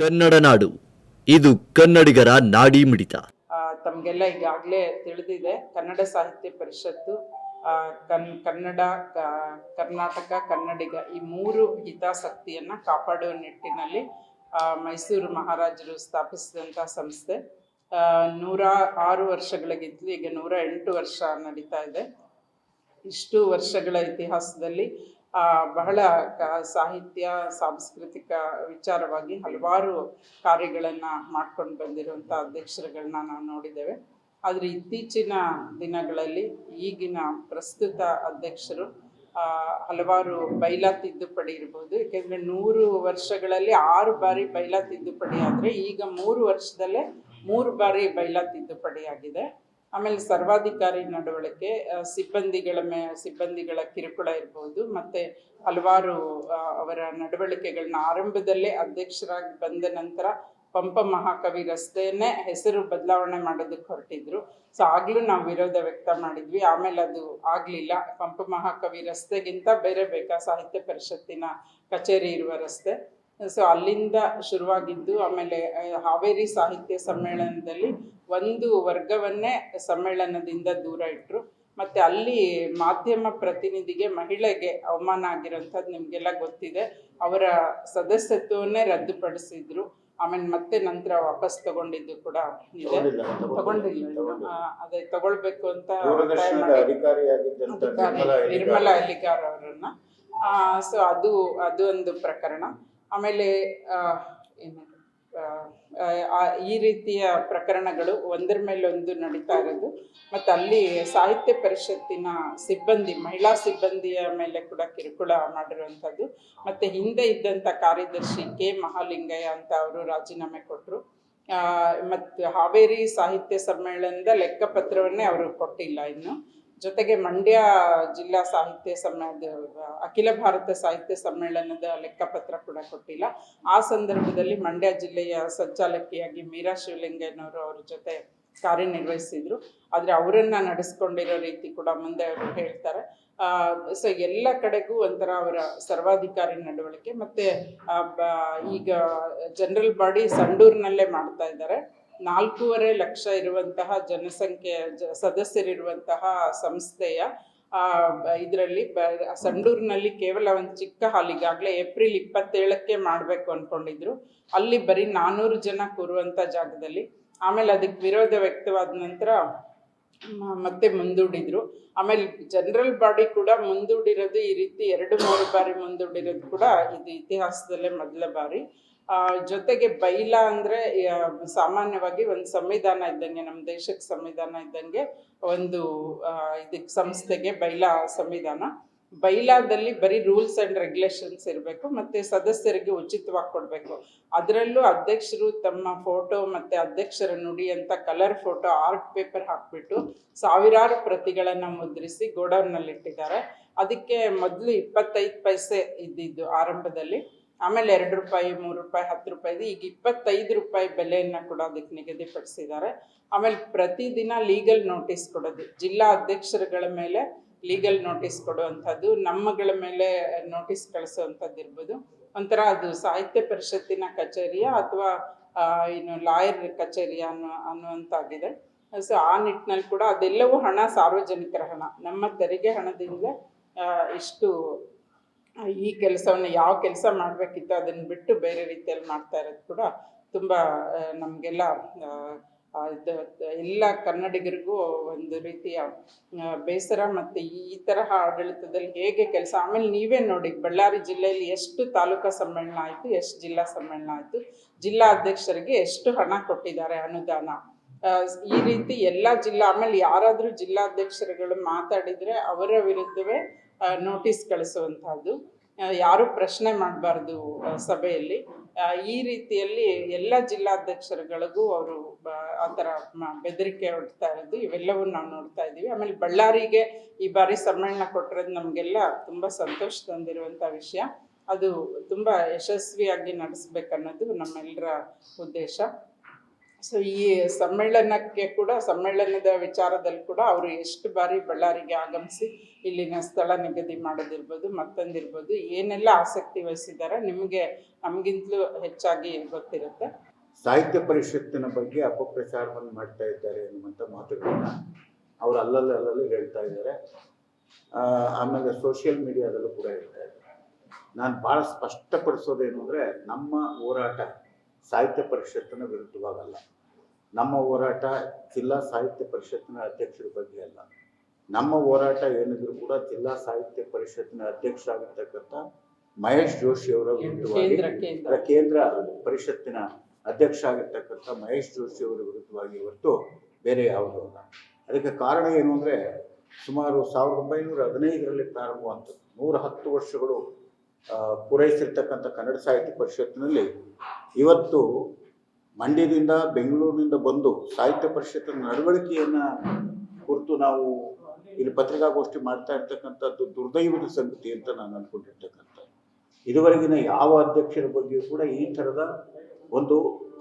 ಕನ್ನಡ ನಾಡು. ಇದು ಕನ್ನಡಿಗರ ನಾಡಿ ಮಿಡಿತ. ತಮಗೆಲ್ಲ ಈಗಾಗಲೇ ತಿಳಿದಿದೆ, ಕನ್ನಡ ಸಾಹಿತ್ಯ ಪರಿಷತ್ತು ಕನ್, ಕನ್ನಡ ಕರ್ನಾಟಕ, ಕನ್ನಡಿಗ ಈ ಮೂರು ಹಿತಾಸಕ್ತಿಯನ್ನು ಕಾಪಾಡುವ ನಿಟ್ಟಿನಲ್ಲಿ ಮೈಸೂರು ಮಹಾರಾಜರು ಸ್ಥಾಪಿಸಿದಂಥ ಸಂಸ್ಥೆ ನೂರ ಆರು ವರ್ಷಗಳಿಗಿಂತಲೂ, ಈಗ ನೂರ ಎಂಟು ವರ್ಷ ನಡೀತಾ ಇದೆ. ಇಷ್ಟು ವರ್ಷಗಳ ಇತಿಹಾಸದಲ್ಲಿ ಬಹಳ ಸಾಹಿತ್ಯ, ಸಾಂಸ್ಕೃತಿಕ ವಿಚಾರವಾಗಿ ಹಲವಾರು ಕಾರ್ಯಗಳನ್ನು ಮಾಡ್ಕೊಂಡು ಬಂದಿರುವಂಥ ಅಧ್ಯಕ್ಷರುಗಳನ್ನ ನಾವು ನೋಡಿದ್ದೇವೆ. ಆದರೆ ಇತ್ತೀಚಿನ ದಿನಗಳಲ್ಲಿ ಈಗಿನ ಪ್ರಸ್ತುತ ಅಧ್ಯಕ್ಷರು ಹಲವಾರು ಬೈಲಾ ತಿದ್ದುಪಡಿ ಇರ್ಬೋದು. ಏಕೆಂದರೆ ನೂರು ವರ್ಷಗಳಲ್ಲಿ ಆರು ಬಾರಿ ಬೈಲಾ ತಿದ್ದುಪಡಿ ಆದರೆ ಈಗ ಮೂರು ವರ್ಷದಲ್ಲೇ ಮೂರು ಬಾರಿ ಬೈಲಾ ತಿದ್ದುಪಡಿ ಆಗಿದೆ. ಆಮೇಲೆ ಸರ್ವಾಧಿಕಾರಿ ನಡವಳಿಕೆ ಸಿಬ್ಬಂದಿಗಳ ಮೇ, ಸಿಬ್ಬಂದಿಗಳ ಕಿರುಕುಳ ಇರ್ಬೋದು, ಮತ್ತು ಹಲವಾರು ಅವರ ನಡವಳಿಕೆಗಳನ್ನ ಆರಂಭದಲ್ಲೇ ಅಧ್ಯಕ್ಷರಾಗಿ ಬಂದ ನಂತರ ಪಂಪ ಮಹಾಕವಿ ರಸ್ತೆಯನ್ನೇ ಹೆಸರು ಬದಲಾವಣೆ ಮಾಡೋದಕ್ಕೆ ಹೊರಟಿದ್ರು. ಸೊ ಆಗಲೂ ನಾವು ವಿರೋಧ ವ್ಯಕ್ತ ಮಾಡಿದ್ವಿ. ಆಮೇಲೆ ಅದು ಆಗಲಿಲ್ಲ. ಪಂಪ ಮಹಾಕವಿ ರಸ್ತೆಗಿಂತ ಬೇರೆ ಬೇಕಾ? ಸಾಹಿತ್ಯ ಪರಿಷತ್ತಿನ ಕಚೇರಿ ಇರುವ ರಸ್ತೆ. ಸೊ ಅಲ್ಲಿಂದ ಶುರುವಾಗಿದ್ದು, ಆಮೇಲೆ ಹಾವೇರಿ ಸಾಹಿತ್ಯ ಸಮ್ಮೇಳನದಲ್ಲಿ ಒಂದು ವರ್ಗವನ್ನೇ ಸಮ್ಮೇಳನದಿಂದ ದೂರ ಇಟ್ಟರು ಮತ್ತು ಅಲ್ಲಿ ಮಾಧ್ಯಮ ಪ್ರತಿನಿಧಿಗೆ ಮಹಿಳೆಗೆ ಅವಮಾನ ಆಗಿರೋಂಥದ್ದು ನಿಮಗೆಲ್ಲ ಗೊತ್ತಿದೆ. ಅವರ ಸದಸ್ಯತ್ವವನ್ನೇ ರದ್ದುಪಡಿಸಿದ್ರು. ಆಮೇಲೆ ಮತ್ತೆ ನಂತರ ವಾಪಸ್ ತಗೊಂಡಿದ್ದು ಕೂಡ ಇದೆ. ತಗೊಂಡಿಲ್ಲ ಅದೇ ತಗೊಳ್ಬೇಕು ಅಂತ ನಿರ್ಮಲಾ ಅಲಿಗಾರ್ ಅವರನ್ನ. ಸೊ ಅದು ಅದು ಒಂದು ಪ್ರಕರಣ. ಆಮೇಲೆ ಏನು ಈ ರೀತಿಯ ಪ್ರಕರಣಗಳು ಒಂದರ ಮೇಲೆ ಒಂದು ನಡೀತಾ ಇರೋದು. ಮತ್ತು ಅಲ್ಲಿ ಸಾಹಿತ್ಯ ಪರಿಷತ್ತಿನ ಸಿಬ್ಬಂದಿ, ಮಹಿಳಾ ಸಿಬ್ಬಂದಿಯ ಮೇಲೆ ಕೂಡ ಕಿರುಕುಳ ಮಾಡಿರುವಂಥದ್ದು. ಮತ್ತು ಹಿಂದೆ ಇದ್ದಂಥ ಕಾರ್ಯದರ್ಶಿ ಕೆ ಮಹಾಲಿಂಗಯ್ಯ ಅಂತ ಅವರು ರಾಜೀನಾಮೆ ಕೊಟ್ಟರು ಮತ್ತು ಹಾವೇರಿ ಸಾಹಿತ್ಯ ಸಮ್ಮೇಳನದ ಲೆಕ್ಕಪತ್ರವನ್ನೇ ಅವರು ಕೊಟ್ಟಿಲ್ಲ ಇನ್ನು. ಜೊತೆಗೆ ಮಂಡ್ಯ ಜಿಲ್ಲಾ ಸಾಹಿತ್ಯ ಸಮ್ಮೇಳನ ಅಖಿಲ ಭಾರತ ಸಾಹಿತ್ಯ ಸಮ್ಮೇಳನದ ಲೆಕ್ಕಪತ್ರ ಕೂಡ ಕೊಟ್ಟಿಲ್ಲ. ಆ ಸಂದರ್ಭದಲ್ಲಿ ಮಂಡ್ಯ ಜಿಲ್ಲೆಯ ಸಂಚಾಲಕಿಯಾಗಿ ಮೀರಾ ಶಿವಲಿಂಗಯ್ಯನವರು ಅವ್ರ ಜೊತೆ ಕಾರ್ಯನಿರ್ವಹಿಸಿದ್ರು. ಆದರೆ ಅವರನ್ನ ನಡೆಸ್ಕೊಂಡಿರೋ ರೀತಿ ಕೂಡ ಮುಂದೆ ಅವರು ಹೇಳ್ತಾರೆ. ಸೊ ಎಲ್ಲ ಕಡೆಗೂ ಒಂಥರ ಅವರ ಸರ್ವಾಧಿಕಾರಿ ನಡವಳಿಕೆ. ಮತ್ತೆ ಈಗ ಜನರಲ್ ಬಾಡಿ ಸಂಡೂರಿನಲ್ಲೇ ಮಾಡ್ತಾ ಇದ್ದಾರೆ. ನಾಲ್ಕೂವರೆ ಲಕ್ಷ ಇರುವಂತಹ ಜನಸಂಖ್ಯೆ ಸದಸ್ಯರಿರುವಂತಹ ಸಂಸ್ಥೆಯ ಇದರಲ್ಲಿ ಬ, ಸಂಡೂರಿನಲ್ಲಿ ಕೇವಲ ಒಂದು ಚಿಕ್ಕ ಹಾಲ್ ಈಗಾಗಲೇ ಏಪ್ರಿಲ್ ಇಪ್ಪತ್ತೇಳಕ್ಕೆ ಮಾಡಬೇಕು ಅಂದ್ಕೊಂಡಿದ್ರು ಅಲ್ಲಿ ಬರೀ ನಾನ್ನೂರು ಜನ ಕೂರುವಂಥ ಜಾಗದಲ್ಲಿ. ಆಮೇಲೆ ಅದಕ್ಕೆ ವಿರೋಧ ವ್ಯಕ್ತವಾದ ನಂತರ ಮತ್ತೆ ಮುಂದೂಡಿದ್ರು. ಆಮೇಲೆ ಜನರಲ್ ಬಾಡಿ ಕೂಡ ಮುಂದೂಡಿರೋದು ಈ ರೀತಿ ಎರಡು, ಮೂರು ಬಾರಿ ಮುಂದೂಡಿರೋದು ಕೂಡ ಇದು ಇತಿಹಾಸದಲ್ಲೇ ಮೊದಲ ಬಾರಿ. ಜೊತೆಗೆ ಬೈಲ ಅಂದರೆ ಸಾಮಾನ್ಯವಾಗಿ ಒಂದು ಸಂವಿಧಾನ ಇದ್ದಂಗೆ ನಮ್ಮ ದೇಶಕ್ಕೆ ಸಂವಿಧಾನ ಇದ್ದಂಗೆ ಒಂದು ಆ, ಇದಕ್ಕೆ ಸಂಸ್ಥೆಗೆ ಬೈಲ ಸಂವಿಧಾನ. ಬೈಲಾದಲ್ಲಿ ಬರೀ ರೂಲ್ಸ್ ಆ್ಯಂಡ್ ರೆಗ್ಯುಲೇಷನ್ಸ್ ಇರಬೇಕು ಮತ್ತು ಸದಸ್ಯರಿಗೆ ಉಚಿತವಾಗಿ ಕೊಡಬೇಕು. ಅದರಲ್ಲೂ ಅಧ್ಯಕ್ಷರು ತಮ್ಮ ಫೋಟೋ ಮತ್ತು ಅಧ್ಯಕ್ಷರ ನುಡಿ ಅಂತ ಕಲರ್ ಫೋಟೋ ಆರ್ಟ್ ಪೇಪರ್ ಹಾಕ್ಬಿಟ್ಟು ಸಾವಿರಾರು ಪ್ರತಿಗಳನ್ನು ಮುದ್ರಿಸಿ ಗೋಡೌನ್ನಲ್ಲಿ ಇಟ್ಟಿದ್ದಾರೆ ಅದಕ್ಕೆ ಮೊದಲು ಇಪ್ಪತ್ತೈದು ಪೈಸೆ ಇದ್ದಿದ್ದು ಆರಂಭದಲ್ಲಿ. ಆಮೇಲೆ ಎರಡು ರೂಪಾಯಿ, ಮೂರು ರೂಪಾಯಿ, ಹತ್ತು ರೂಪಾಯಿ ಈಗ ಇಪ್ಪತ್ತೈದು ರೂಪಾಯಿ ಬೆಲೆಯನ್ನು ಕೂಡ ಅದಕ್ಕೆ ನಿಗದಿಪಡಿಸಿದ್ದಾರೆ. ಆಮೇಲೆ ಪ್ರತಿದಿನ ಲೀಗಲ್ ನೋಟಿಸ್ ಕೊಡೋದು. ಜಿಲ್ಲಾ ಅಧ್ಯಕ್ಷರುಗಳ ಮೇಲೆ ಲೀಗಲ್ ನೋಟಿಸ್ ಕೊಡುವಂಥದ್ದು, ನಮ್ಮಗಳ ಮೇಲೆ ನೋಟಿಸ್ ಕಳಿಸುವಂಥದ್ದು ಇರ್ಬೋದು. ಒಂಥರ ಅದು ಸಾಹಿತ್ಯ ಪರಿಷತ್ತಿನ ಕಚೇರಿಯ ಅಥವಾ ಏನು ಲಾಯರ್ ಕಚೇರಿಯ ಅನ್ನೋ ಅನ್ನುವಂತಾಗಿದೆ. ಸೊ ಆ ನಿಟ್ಟಿನಲ್ಲಿ ಕೂಡ ಅದೆಲ್ಲವೂ ಹಣ ಸಾರ್ವಜನಿಕರ ಹಣ. ನಮ್ಮ ತೆರಿಗೆ ಹಣದಿಂದ ಇಷ್ಟು ಈ ಕೆಲಸವನ್ನು ಯಾವ ಕೆಲಸ ಮಾಡಬೇಕಿತ್ತು ಅದನ್ನು ಬಿಟ್ಟು ಬೇರೆ ರೀತಿಯಲ್ಲಿ ಮಾಡ್ತಾ ಇರೋದು ಕೂಡ ತುಂಬ ನಮಗೆಲ್ಲ ಎಲ್ಲ ಕನ್ನಡಿಗರಿಗೂ ಒಂದು ರೀತಿಯ ಬೇಸರ ಮತ್ತು ಈ ತರಹ ಆಡಳಿತದಲ್ಲಿ ಹೇಗೆ ಕೆಲಸ, ಆಮೇಲೆ ನೀವೇ ನೋಡಿ ಬಳ್ಳಾರಿ ಜಿಲ್ಲೆಯಲ್ಲಿ ಎಷ್ಟು ತಾಲೂಕಾ ಸಮ್ಮೇಳನ ಆಯಿತು, ಎಷ್ಟು ಜಿಲ್ಲಾ ಸಮ್ಮೇಳನ ಆಯಿತು, ಜಿಲ್ಲಾ ಅಧ್ಯಕ್ಷರಿಗೆ ಎಷ್ಟು ಹಣ ಕೊಟ್ಟಿದ್ದಾರೆ ಅನುದಾನ? ಈ ರೀತಿ ಎಲ್ಲ ಜಿಲ್ಲಾ, ಆಮೇಲೆ ಯಾರಾದರೂ ಜಿಲ್ಲಾಧ್ಯಕ್ಷರುಗಳು ಮಾತಾಡಿದರೆ ಅವರ ವಿರುದ್ಧವೇ ನೋಟಿಸ್ ಕಳಿಸುವಂತಹದ್ದು ಯಾರು ಪ್ರಶ್ನೆ ಮಾಡಬಾರ್ದು ಸಭೆಯಲ್ಲಿ. ಈ ರೀತಿಯಲ್ಲಿ ಎಲ್ಲ ಜಿಲ್ಲಾಧ್ಯಕ್ಷರುಗಳಿಗೂ ಅವರು ಆ ಥರ ಬೆದರಿಕೆ ಹೊಡ್ತಾ ಇರೋದು. ಇವೆಲ್ಲವೂ ನಾವು ನೋಡ್ತಾ ಇದ್ದೀವಿ. ಆಮೇಲೆ ಬಳ್ಳಾರಿಗೆ ಈ ಬಾರಿ ಸಮ್ಮೇಳನ ಕೊಟ್ಟಿರೋದು ನಮಗೆಲ್ಲ ತುಂಬ ಸಂತೋಷ ತಂದಿರುವಂಥ ವಿಷಯ. ಅದು ತುಂಬ ಯಶಸ್ವಿಯಾಗಿ ನಡೆಸ್ಬೇಕನ್ನೋದು ನಮ್ಮೆಲ್ಲರ ಉದ್ದೇಶ. ಸೊ ಈ ಸಮ್ಮೇಳನಕ್ಕೆ ಕೂಡ, ಸಮ್ಮೇಳನದ ವಿಚಾರದಲ್ಲಿ ಕೂಡ ಅವರು ಎಷ್ಟು ಬಾರಿ ಬಳ್ಳಾರಿಗೆ ಆಗಮಿಸಿ ಇಲ್ಲಿನ ಸ್ಥಳ ನಿಗದಿ ಮಾಡೋದಿರ್ಬೋದು, ಮತ್ತೊಂದಿರ್ಬೋದು, ಏನೆಲ್ಲ ಆಸಕ್ತಿ ವಹಿಸಿದ್ದಾರೆ ನಿಮಗೆ ನಮಗಿಂತಲೂ ಹೆಚ್ಚಾಗಿ ಗೊತ್ತಿರುತ್ತೆ. ಸಾಹಿತ್ಯ ಪರಿಷತ್ತಿನ ಬಗ್ಗೆ ಅಪಪ್ರಚಾರವನ್ನು ಮಾಡ್ತಾ ಇದ್ದಾರೆ ಎನ್ನುವಂಥ ಮಾತುಗಳನ್ನ ಅವರು ಅಲ್ಲಲ್ಲಿ ಅಲ್ಲಲ್ಲಿ ಹೇಳ್ತಾ ಇದ್ದಾರೆ. ಆಮೇಲೆ ಸೋಷಿಯಲ್ ಮೀಡಿಯಾದಲ್ಲೂ ಕೂಡ ಹೇಳ್ತಾ ಇದ್ದಾರೆ. ನಾನು ಭಾಳ ಸ್ಪಷ್ಟಪಡಿಸೋದೇನು ಅಂದರೆ ನಮ್ಮ ಹೋರಾಟ ಸಾಹಿತ್ಯ ಪರಿಷತ್ತಿನ ವಿರುದ್ಧವಾಗಲ್ಲ. ನಮ್ಮ ಹೋರಾಟ ಜಿಲ್ಲಾ ಸಾಹಿತ್ಯ ಪರಿಷತ್ತಿನ ಅಧ್ಯಕ್ಷರ ಬಗ್ಗೆ ಅಲ್ಲ. ನಮ್ಮ ಹೋರಾಟ ಏನಿದ್ರು ಕೂಡ ಜಿಲ್ಲಾ ಸಾಹಿತ್ಯ ಪರಿಷತ್ತಿನ ಅಧ್ಯಕ್ಷ ಆಗಿರ್ತಕ್ಕಂಥ ಮಹೇಶ್ ಜೋಶಿ ಅವರ ವಿರುದ್ಧವಾಗಿ ಕೇಂದ್ರ ಪರಿಷತ್ತಿನ ಅಧ್ಯಕ್ಷ ಆಗಿರ್ತಕ್ಕಂಥ ಮಹೇಶ್ ಜೋಶಿ ಅವರ ವಿರುದ್ಧವಾಗಿ ಹೊರತು ಬೇರೆ ಯಾವುದೂ ಅಲ್ಲ. ಅದಕ್ಕೆ ಕಾರಣ ಏನು ಅಂದರೆ ಸುಮಾರು ಸಾವಿರದ ಒಂಬೈನೂರ ಹದಿನೈದರಲ್ಲಿ ಪ್ರಾರಂಭವಂಥದ್ದು ನೂರ ಹತ್ತು ವರ್ಷಗಳು ಪೂರೈಸಿರ್ತಕ್ಕಂಥ ಕನ್ನಡ ಸಾಹಿತ್ಯ ಪರಿಷತ್ತಿನಲ್ಲಿ ಇವತ್ತು ಮಂಡ್ಯದಿಂದ ಬೆಂಗಳೂರಿನಿಂದ ಬಂದು ಸಾಹಿತ್ಯ ಪರಿಷತ್ತಿನ ನಡವಳಿಕೆಯನ್ನು ಕುರಿತು ನಾವು ಇಲ್ಲಿ ಪತ್ರಿಕಾಗೋಷ್ಠಿ ಮಾಡ್ತಾ ಇರ್ತಕ್ಕಂಥದ್ದು ದುರ್ದೈವದ ಸಂಗತಿ ಅಂತ ನಾನು ಅನ್ಕೊಂಡಿರ್ತಕ್ಕಂಥ ಇದುವರೆಗಿನ ಯಾವ ಅಧ್ಯಕ್ಷರ ಬಗ್ಗೆಯೂ ಕೂಡ ಈ ಥರದ ಒಂದು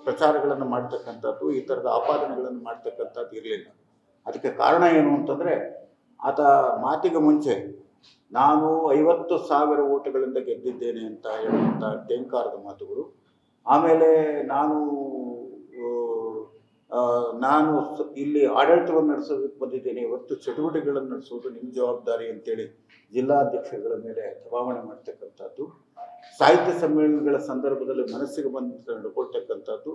ಪ್ರಚಾರಗಳನ್ನು ಮಾಡ್ತಕ್ಕಂಥದ್ದು, ಈ ಥರದ ಆಪಾದನೆಗಳನ್ನು ಮಾಡ್ತಕ್ಕಂಥದ್ದು ಇರಲಿಲ್ಲ. ಅದಕ್ಕೆ ಕಾರಣ ಏನು ಅಂತಂದರೆ, ಆತ ಮಾತಿಗೆ ಮುಂಚೆ ನಾನು ಐವತ್ತು ಸಾವಿರ ಓಟುಗಳಿಂದ ಗೆದ್ದಿದ್ದೇನೆ ಅಂತ ಹೇಳುವಂಥ ಟೇಂಕಾರದ ಮಾತುಗಳು. ಆಮೇಲೆ ನಾನು ನಾನು ಇಲ್ಲಿ ಆಡಳಿತವನ್ನು ನಡೆಸೋದಕ್ಕೆ ಬಂದಿದ್ದೇನೆ, ಇವತ್ತು ಚಟುವಟಿಕೆಗಳನ್ನು ನಡೆಸೋದು ನಿಮ್ಮ ಜವಾಬ್ದಾರಿ ಅಂತೇಳಿ ಜಿಲ್ಲಾಧ್ಯಕ್ಷಗಳ ಮೇಲೆ ದಬಾವಣೆ ಮಾಡ್ತಕ್ಕಂಥದ್ದು, ಸಾಹಿತ್ಯ ಸಮ್ಮೇಳನಗಳ ಸಂದರ್ಭದಲ್ಲಿ ಮನಸ್ಸಿಗೆ ಬಂದ ನಡ್ಕೊಳ್ತಕ್ಕಂಥದ್ದು,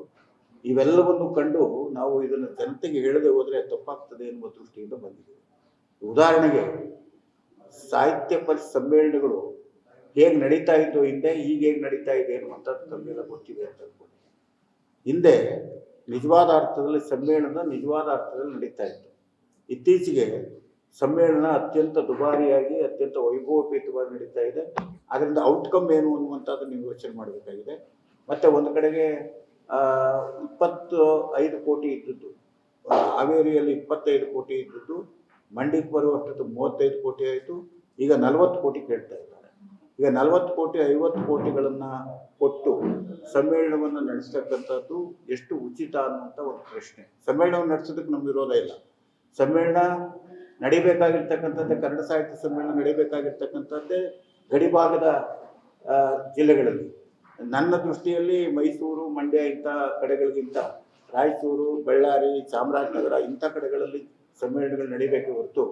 ಇವೆಲ್ಲವನ್ನು ಕಂಡು ನಾವು ಇದನ್ನು ಜನತೆಗೆ ಹೇಳದೆ ಹೋದರೆ ತಪ್ಪಾಗ್ತದೆ ಎನ್ನುವ ದೃಷ್ಟಿಯಿಂದ ಬಂದಿದ್ದೇವೆ ಉದಾಹರಣೆಗೆ, ಸಾಹಿತ್ಯ ಪರಿ ಸಮ್ಮೇಳನಗಳು ಹೇಗೆ ನಡೀತಾ ಇತ್ತು ಹಿಂದೆ, ಈಗ ಹೇಗೆ ನಡೀತಾ ಇದೆ ಅನ್ನುವಂಥದ್ದು ನಮಗೆಲ್ಲ ಗೊತ್ತಿದೆ ಅಂತ ಹಿಂದೆ ನಿಜವಾದ ಅರ್ಥದಲ್ಲಿ ಸಮ್ಮೇಳನ ನಿಜವಾದ ಅರ್ಥದಲ್ಲಿ ನಡೀತಾ ಇತ್ತು. ಇತ್ತೀಚೆಗೆ ಸಮ್ಮೇಳನ ಅತ್ಯಂತ ದುಬಾರಿಯಾಗಿ, ಅತ್ಯಂತ ವೈಭವೋಪೇತವಾಗಿ ನಡೀತಾ ಇದೆ. ಅದರಿಂದ ಔಟ್ಕಮ್ ಏನು ಅನ್ನುವಂಥದ್ದು ನೀವು ಯೋಚನೆ ಮಾಡಬೇಕಾಗಿದೆ. ಮತ್ತು ಒಂದು ಕಡೆಗೆ ಇಪ್ಪತ್ತು ಐದು ಕೋಟಿ ಇದ್ದದ್ದು. ಹಾವೇರಿಯಲ್ಲಿ ಇಪ್ಪತ್ತೈದು ಕೋಟಿ ಇದ್ದದ್ದು. ಮಂಡಿಗೆ ಬರುವಷ್ಟು ಮೂವತ್ತೈದು ಕೋಟಿ ಆಯಿತು. ಈಗ ನಲವತ್ತು ಕೋಟಿ ಕೇಳ್ತಾ ಇದ್ದಾರೆ. ಈಗ ನಲವತ್ತು ಕೋಟಿ, ಐವತ್ತು ಕೋಟಿಗಳನ್ನು ಕೊಟ್ಟು ಸಮ್ಮೇಳನವನ್ನು ನಡೆಸ್ತಕ್ಕಂಥದ್ದು ಎಷ್ಟು ಉಚಿತ ಅನ್ನುವಂಥ ಒಂದು ಪ್ರಶ್ನೆ. ಸಮ್ಮೇಳನವನ್ನು ನಡೆಸೋದಕ್ಕೆ ನಮ್ಗೆ ವಿರೋಧ ಇಲ್ಲ. ಸಮ್ಮೇಳನ ನಡಿಬೇಕಾಗಿರ್ತಕ್ಕಂಥದ್ದು, ಕನ್ನಡ ಸಾಹಿತ್ಯ ಸಮ್ಮೇಳನ ನಡಿಬೇಕಾಗಿರ್ತಕ್ಕಂಥದ್ದೇ ಗಡಿಭಾಗದ ಜಿಲ್ಲೆಗಳಲ್ಲಿ. ನನ್ನ ದೃಷ್ಟಿಯಲ್ಲಿ ಮೈಸೂರು, ಮಂಡ್ಯ ಇಂಥ ಕಡೆಗಳಿಗಿಂತ ರಾಯಚೂರು, ಬಳ್ಳಾರಿ, ಚಾಮರಾಜನಗರ ಇಂಥ ಕಡೆಗಳಲ್ಲಿ ಸಮ್ಮೇಳನಗಳು ನಡಿಬೇಕೆ ಹೊರತು